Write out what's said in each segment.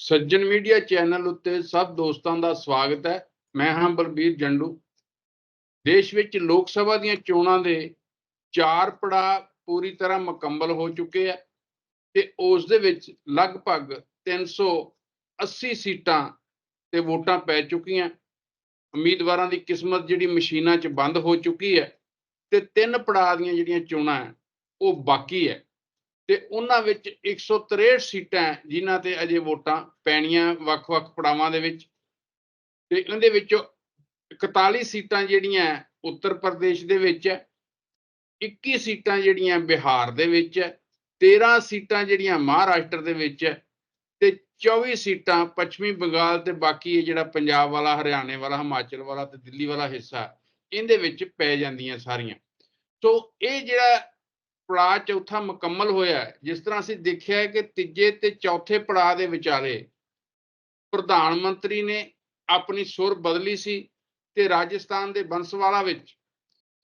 ਸੱਜਣ media channel ਉੱਤੇ ਸਭ ਦੋਸਤਾਂ ਦਾ ਸਵਾਗਤ ਹੈ। ਮੈਂ ਹਾਂ ਬਲਬੀਰ ਜੰਡੂ। ਦੇਸ਼ ਵਿੱਚ ਲੋਕ ਸਭਾ ਦੀਆਂ ਚੋਣਾਂ ਦੇ ਚਾਰ ਪੜਾਅ ਪੂਰੀ ਤਰ੍ਹਾਂ ਮੁਕੰਮਲ ਹੋ ਚੁੱਕੇ ਹੈ ਤੇ ਉਸ ਦੇ ਵਿੱਚ ਲਗਭਗ 380 ਸੀਟਾਂ ਤੇ ਵੋਟਾਂ ਪੈ ਚੁੱਕੀਆਂ। ਉਮੀਦਵਾਰਾਂ ਦੀ ਕਿਸਮਤ ਜਿਹੜੀ ਮਸ਼ੀਨਾਂ 'ਚ ਬੰਦ ਹੋ ਚੁੱਕੀ ਹੈ ਤੇ ਤਿੰਨ ਪੜਾਅ ਦੀਆਂ ਜਿਹੜੀਆਂ ਚੋਣਾਂ ਹੈ, ਉਹ ਬਾਕੀ ਹੈ। ਤੇ ਉਹਨਾਂ ਵਿੱਚ 163 ਸੀਟਾਂ ਜਿਨ੍ਹਾਂ ਤੇ ਅਜੇ ਵੋਟਾਂ ਪੈਣੀਆਂ ਵੱਖ-ਵੱਖ ਪੜਾਵਾਂ ਦੇ ਵਿੱਚ। ਤੇ ਇਹਦੇ ਵਿੱਚੋਂ 41 ਸੀਟਾਂ ਜਿਹੜੀਆਂ ਉੱਤਰ ਪ੍ਰਦੇਸ਼ ਦੇ ਵਿੱਚ ਹੈ 21 ਸੀਟਾਂ ਜਿਹੜੀਆਂ ਬਿਹਾਰ ਦੇ ਵਿੱਚ ਹੈ 13 ਸੀਟਾਂ ਜਿਹੜੀਆਂ ਮਹਾਰਾਸ਼ਟਰ ਦੇ ਵਿੱਚ ਹੈ, ਤੇ 24 ਸੀਟਾਂ ਪੱਛਮੀ ਬੰਗਾਲ ਤੇ ਬਾਕੀ ਇਹ ਜਿਹੜਾ ਪੰਜਾਬ ਵਾਲਾ, ਹਰਿਆਣੇ ਵਾਲਾ, ਹਿਮਾਚਲ ਵਾਲਾ ਤੇ ਦਿੱਲੀ ਵਾਲਾ ਹਿੱਸਾ, ਇਹਦੇ ਵਿੱਚ ਪੈ ਜਾਂਦੀਆਂ ਸਾਰੀਆਂ। ਸੋ ਇਹ ਜਿਹੜਾ ਪੜਾਅ ਚੌਥਾ ਮੁਕੰਮਲ ਹੋਇਆ ਹੈ। ਜਿਸ ਤਰ੍ਹਾਂ ਅਸੀਂ ਦੇਖਿਆ ਹੈ ਕਿ ਤੀਜੇ ਤੇ ਚੌਥੇ ਪੜਾਅ ਦੇ ਵਿਚਾਲੇ ਪ੍ਰਧਾਨ ਮੰਤਰੀ ਨੇ ਆਪਣੀ ਸੁਰ ਬਦਲੀ ਸੀ ਤੇ ਰਾਜਸਥਾਨ ਦੇ ਬੰਸਵਾਲਾ ਵਿੱਚ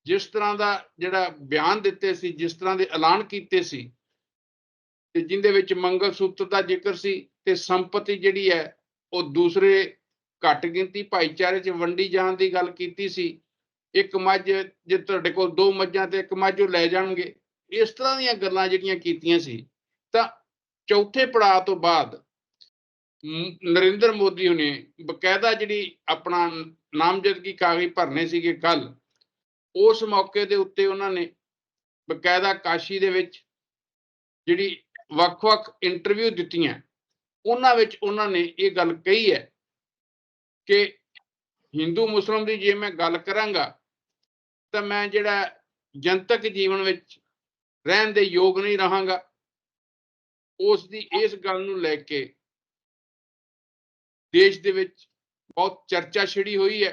ਜਿਸ ਤਰ੍ਹਾਂ ਦਾ ਜਿਹੜਾ ਬਿਆਨ ਦਿੱਤੇ ਸੀ, ਜਿਸ ਤਰ੍ਹਾਂ ਦੇ ਐਲਾਨ ਕੀਤੇ ਸੀ, ਤੇ ਜਿੰਦੇ ਵਿੱਚ ਮੰਗਲ ਸੂਤਰ ਦਾ ਜ਼ਿਕਰ ਸੀ ਤੇ ਸੰਪਤੀ ਜਿਹੜੀ ਹੈ, ਉਹ ਦੂਸਰੇ ਘੱਟ ਗਿਣਤੀ ਭਾਈਚਾਰੇ 'ਚ ਵੰਡੀ ਜਾਣ ਦੀ ਗੱਲ ਕੀਤੀ ਸੀ ਇੱਕ ਮੱਝ ਜੇ ਤੁਹਾਡੇ ਕੋਲ ਦੋ ਮੱਝਾਂ ਤੇ ਇੱਕ ਮੱਝ ਉਹ ਲੈ ਜਾਣਗੇ ਇਸ ਤਰ੍ਹਾਂ ਦੀਆਂ ਗੱਲਾਂ ਜਿਹੜੀਆਂ ਕੀਤੀਆਂ ਸੀ, ਤਾਂ ਚੌਥੇ ਪੜਾਅ ਤੋਂ ਬਾਅਦ ਨਰਿੰਦਰ ਮੋਦੀ ਨੇ ਬਕਾਇਦਾ ਜਿਹੜੀ ਆਪਣਾ ਨਾਮਜ਼ਦਗੀ ਕਾਗਜ਼ ਭਰਨੇ ਸੀਗੇ ਕੱਲ, ਉਸ ਮੌਕੇ ਦੇ ਉੱਤੇ ਉਹਨਾਂ ਨੇ ਬਕਾਇਦਾ ਕਾਸ਼ੀ ਦੇ ਵਿੱਚ ਜਿਹੜੀ ਵੱਖ-ਵੱਖ ਇੰਟਰਵਿਊ ਦਿੱਤੀਆਂ, ਉਹਨਾਂ ਵਿੱਚ ਉਹਨਾਂ ਨੇ ਇਹ ਗੱਲ ਕਹੀ ਹੈ ਕਿ ਹਿੰਦੂ ਮੁਸਲਮ ਦੀ ਜੇ ਮੈਂ ਗੱਲ ਕਰਾਂਗਾ, ਤਾਂ ਮੈਂ ਜਿਹੜਾ ਜਨਤਕ ਜੀਵਨ ਵਿੱਚ ਰਹਿਣ ਦੇ ਯੋਗ ਨਹੀਂ ਰਹਾਂਗਾ। ਉਸ ਦੀ ਇਸ ਗੱਲ ਨੂੰ ਲੈ ਕੇ ਦੇਸ਼ ਦੇ ਵਿੱਚ ਬਹੁਤ ਚਰਚਾ ਛਿੜੀ ਹੋਈ ਹੈ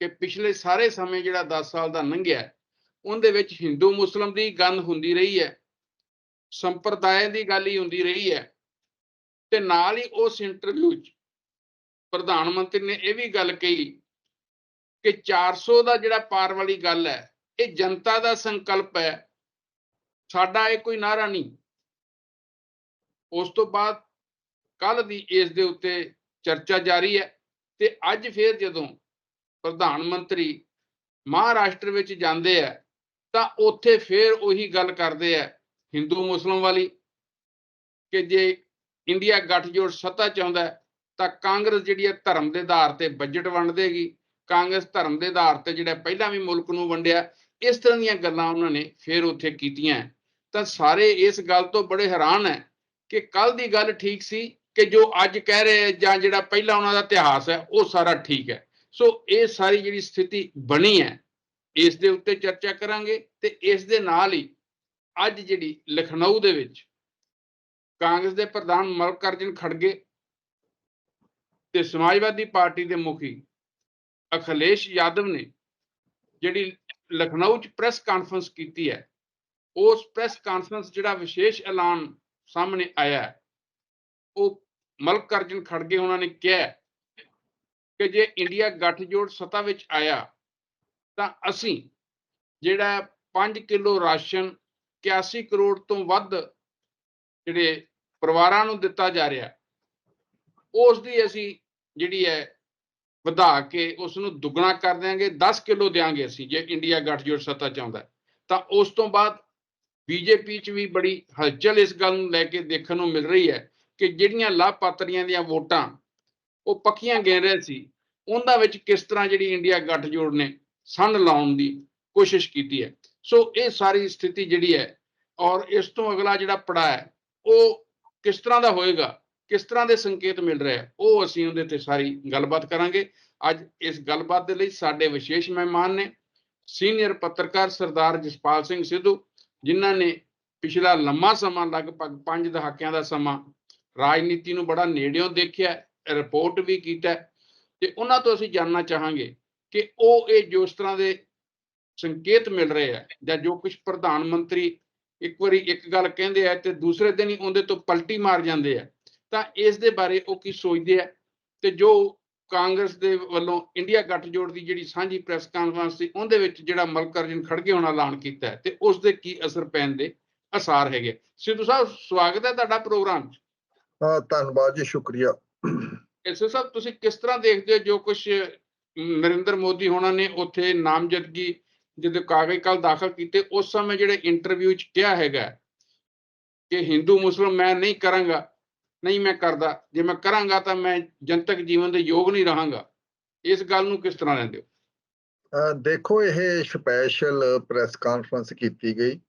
ਕਿ ਪਿਛਲੇ ਸਾਰੇ ਸਮੇਂ ਜਿਹੜਾ 10 ਸਾਲ ਦਾ ਲੰਘਿਆ, ਉਹਦੇ ਵਿੱਚ ਹਿੰਦੂ ਮੁਸਲਮ ਦੀ ਗੱਲ ਹੁੰਦੀ ਰਹੀ ਹੈ ਸੰਪਰਦਾਇ ਦੀ ਗੱਲ ਹੀ ਹੁੰਦੀ ਰਹੀ ਹੈ ਤੇ ਨਾਲ ਹੀ ਉਸ ਇੰਟਰਵਿਊ 'ਚ ਪ੍ਰਧਾਨ ਮੰਤਰੀ ਨੇ ਇਹ ਵੀ ਗੱਲ ਕਹੀ ਕਿ 400 ਦਾ ਜਿਹੜਾ ਪਾਰ ਵਾਲੀ ਗੱਲ ਹੈ, ਇਹ ਜਨਤਾ ਦਾ ਸੰਕਲਪ ਹੈ ਸਾਡਾ ਇਹ ਕੋਈ ਨਾਰਾ ਨਹੀਂ। ਉਸ ਤੋਂ ਬਾਅਦ ਕੱਲ ਦੀ ਇਸ ਦੇ ਉੱਤੇ ਚਰਚਾ ਜਾਰੀ ਹੈ ਤੇ ਅੱਜ ਫੇਰ ਜਦੋਂ ਪ੍ਰਧਾਨ ਮੰਤਰੀ ਮਹਾਰਾਸ਼ਟਰ ਵਿੱਚ ਜਾਂਦੇ ਆ ਤਾਂ ਉੱਥੇ ਫੇਰ ਉਹੀ ਗੱਲ ਕਰਦੇ ਆ ਹਿੰਦੂ ਮੁਸਲਮ ਵਾਲੀ ਕਿ ਜੇ ਇੰਡੀਆ ਗੱਠਜੋੜ ਸੱਤਾ ਚਾਹੁੰਦਾ ਹੈ, ਤਾਂ ਕਾਂਗਰਸ ਜਿਹੜੀ ਹੈ ਧਰਮ ਦੇ ਆਧਾਰ ਤੇ ਬਜਟ ਵੰਡ ਦੇਗੀ। ਕਾਂਗਰਸ ਧਰਮ ਦੇ ਆਧਾਰ ਤੇ ਜਿਹੜਾ ਪਹਿਲਾਂ ਵੀ ਮੁਲਕ ਨੂੰ ਵੰਡਿਆ ਇਸ ਤਰ੍ਹਾਂ ਦੀਆਂ ਗੱਲਾਂ ਉਹਨਾਂ ਨੇ ਫੇਰ ਉੱਥੇ ਕੀਤੀਆਂ। ਤਾਂ ਸਾਰੇ ਇਸ ਗੱਲ ਤੋਂ ਬੜੇ ਹੈਰਾਨ ਹੈ ਕਿ ਕੱਲ ਦੀ ਗੱਲ ਠੀਕ ਸੀ ਕਿ ਜੋ ਅੱਜ ਕਹਿ ਰਹੇ ਜਾਂ ਜਿਹੜਾ ਪਹਿਲਾਂ ਉਹਨਾਂ ਦਾ ਇਤਿਹਾਸ ਹੈ, ਉਹ ਸਾਰਾ ਠੀਕ ਹੈ। ਸੋ ਇਹ ਸਾਰੀ ਜਿਹੜੀ ਸਥਿਤੀ ਬਣੀ ਹੈ, ਇਸ ਦੇ ਉੱਤੇ ਚਰਚਾ ਕਰਾਂਗੇ ਤੇ ਇਸ ਦੇ ਨਾਲ ਹੀ ਅੱਜ ਜਿਹੜੀ ਲਖਨਊ ਦੇ ਵਿੱਚ ਕਾਂਗਰਸ ਦੇ ਪ੍ਰਧਾਨ ਮਲਕ ਅਰਜਨ ਖੜਗੇ ਤੇ ਸਮਾਜਵਾਦੀ ਪਾਰਟੀ ਦੇ ਮੁਖੀ ਅਖਿਲੇਸ਼ ਯਾਦਵ ਨੇ ਜਿਹੜੀ ਲਖਨਊ 'ਚ ਪ੍ਰੈਸ ਕਾਨਫਰੰਸ ਕੀਤੀ ਹੈ। ਉਸ ਪ੍ਰੈਸ ਕਾਨਫਰੰਸ ਜਿਹੜਾ ਵਿਸ਼ੇਸ਼ ਐਲਾਨ ਸਾਹਮਣੇ ਆਇਆ ਉਹ ਮਲਕ ਅਰਜਨ ਖੜਗੇ ਉਹਨਾਂ ਨੇ ਕਿਹਾ ਕਿ ਜੇ ਇੰਡੀਆ ਗੱਠਜੋੜ ਸੱਤਾ ਵਿੱਚ ਆਇਆ, ਤਾਂ ਅਸੀਂ ਜਿਹੜਾ 5 ਕਿਲੋ ਰਾਸ਼ਨ 81 ਕਰੋੜ ਤੋਂ ਵੱਧ ਜਿਹੜੇ ਪਰਿਵਾਰਾਂ ਨੂੰ ਦਿੱਤਾ ਜਾ ਰਿਹਾ, ਉਸ ਦੀ ਅਸੀਂ ਜਿਹੜੀ ਹੈ ਵਧਾ ਕੇ ਉਸ ਨੂੰ ਦੁੱਗਣਾ ਕਰ ਦਿਆਂਗੇ 10 ਕਿਲੋ ਦਿਆਂਗੇ ਅਸੀਂ, ਜੇ ਇੰਡੀਆ ਗੱਠਜੋੜ ਸੱਤਾ ਚਾਹੁੰਦਾ ਹੈ। ਤਾਂ ਉਸ ਤੋਂ ਬਾਅਦ ਬੀਜੇਪੀ 'ਚ ਵੀ ਬੜੀ ਹਲਚਲ ਇਸ ਗੱਲ ਨੂੰ ਲੈ ਕੇ ਦੇਖਣ ਨੂੰ ਮਿਲ ਰਹੀ ਹੈ ਕਿ ਜਿਹੜੀਆਂ ਲਾਭਪਾਤਰੀਆਂ ਦੀਆਂ ਵੋਟਾਂ ਉਹ ਪੱਕੀਆਂ ਗਿਣ ਰਹੇ ਸੀ, ਉਹਨਾਂ ਵਿੱਚ ਕਿਸ ਤਰ੍ਹਾਂ ਜਿਹੜੀ ਇੰਡੀਆ ਗੱਠਜੋੜ ਨੇ ਸੰਨ ਲਾਉਣ ਦੀ ਕੋਸ਼ਿਸ਼ ਕੀਤੀ ਹੈ ਸੋ ਇਹ ਸਾਰੀ ਸਥਿਤੀ ਜਿਹੜੀ ਹੈ ਔਰ ਇਸ ਤੋਂ ਅਗਲਾ ਜਿਹੜਾ ਪੜਾਅ ਹੈ, ਉਹ ਕਿਸ ਤਰ੍ਹਾਂ ਦਾ ਹੋਏਗਾ ਕਿਸ ਤਰ੍ਹਾਂ ਦੇ ਸੰਕੇਤ ਮਿਲ ਰਹੇ ਉਹ ਅਸੀਂ ਉਹਦੇ ਤੇ ਸਾਰੀ ਗੱਲਬਾਤ ਕਰਾਂਗੇ। ਅੱਜ ਇਸ ਗੱਲਬਾਤ ਦੇ ਲਈ ਸਾਡੇ ਵਿਸ਼ੇਸ਼ ਮਹਿਮਾਨ ਨੇ ਸੀਨੀਅਰ ਪੱਤਰਕਾਰ ਸਰਦਾਰ ਜਸਪਾਲ ਸਿੰਘ ਸਿੱਧੂ, ਜਿਨ੍ਹਾਂ ਨੇ ਪਿਛਲਾ ਲੰਮਾ ਸਮਾਂ, ਲਗਭਗ 5 ਦਹਾਕਿਆਂ ਦਾ ਸਮਾਂ ਰਾਜਨੀਤੀ ਨੂੰ ਬੜਾ ਨੇੜਿਓਂ ਦੇਖਿਆ, ਰਿਪੋਰਟ ਵੀ ਕੀਤਾ ਤੇ ਉਹਨਾਂ ਤੋਂ ਅਸੀਂ ਜਾਨਣਾ ਚਾਹਾਂਗੇ ਕਿ ਉਹ ਇਹ ਜੋ ਇਸ ਤਰ੍ਹਾਂ ਦੇ ਸੰਕੇਤ ਮਿਲ ਰਹੇ ਆ, ਜਾਂ ਜੋ ਕੁਝ ਪ੍ਰਧਾਨ ਮੰਤਰੀ ਇੱਕ ਵਾਰੀ ਇੱਕ ਗੱਲ ਕਹਿੰਦੇ ਆ ਤੇ ਦੂਸਰੇ ਦਿਨ ਹੀ ਉਹਦੇ ਤੋਂ ਪਲਟੀ ਮਾਰ ਜਾਂਦੇ ਆ ਤਾਂ ਇਸ ਦੇ ਬਾਰੇ ਉਹ ਕੀ ਸੋਚਦੇ ਆ? ਤੇ ਜੋ ਕਾਂਗਰਸ ਦੇ ਵੱਲੋਂ ਇੰਡੀਆ ਗੱਠਜੋੜ ਦੀ ਜਿਹੜੀ ਸਾਂਝੀ ਪ੍ਰੈਸ ਕਾਨਫਰੰਸ ਸੀ ਉਹਦੇ ਵਿੱਚ ਜਿਹੜਾ ਮਲਕ ਅਰਜਨ ਖੜਗੇ ਹੋਣਾ ਐਲਾਨ ਕੀਤਾ ਹੈ ਤੇ ਉਸ ਦੇ ਕੀ ਅਸਰ ਪੈਣ ਦੇ ਅਸਾਰ ਹੈਗੇ ਸਿੱਧੂ ਸਾਹਿਬ ਸਵਾਗਤ ਹੈ ਤੁਹਾਡਾ ਪ੍ਰੋਗਰਾਮ 'ਚ। ਧੰਨਵਾਦ ਜੀ ਸ਼ੁਕਰੀਆ। ਇਸੇ ਸਾਹਿਬ ਤੁਸੀਂ ਕਿਸ ਤਰ੍ਹਾਂ ਦੇਖਦੇ ਹੋ ਜੋ ਕੁਝ ਨਰਿੰਦਰ ਮੋਦੀ ਹੋਣਾ ਨੇ ਉੱਥੇ ਨਾਮਜ਼ਦਗੀ ਜਦੋਂ ਕਾਗਜ਼ ਕੱਲ ਦਾਖਲ ਕੀਤੇ ਉਸ ਸਮੇਂ ਜਿਹੜੇ ਇੰਟਰਵਿਊ 'ਚ ਕਿਹਾ ਹੈਗਾ ਕਿ ਹਿੰਦੂ ਮੁਸਲਮ ਮੈਂ ਨਹੀਂ ਕਰਾਂਗਾ ਨਹੀਂ ਮੈਂ ਕਰਦਾ ਜੇ ਮੈਂ ਕਰਾਂਗਾ ਤਾਂ ਮੈਂ ਜਨਤਕ ਜੀਵਨ ਦੇ ਯੋਗ ਨਹੀਂ ਰਹਾਂਗਾ। ਇਸ ਗੱਲ ਨੂੰ ਕਿਸ ਤਰ੍ਹਾਂ ਲੈਂਦੇ ਹੋ? ਦੇਖੋ ਇਹ ਸਪੈਸ਼ਲ ਪ੍ਰੈਸ ਕਾਨਫਰੰਸ ਕੀਤੀ ਗਈ।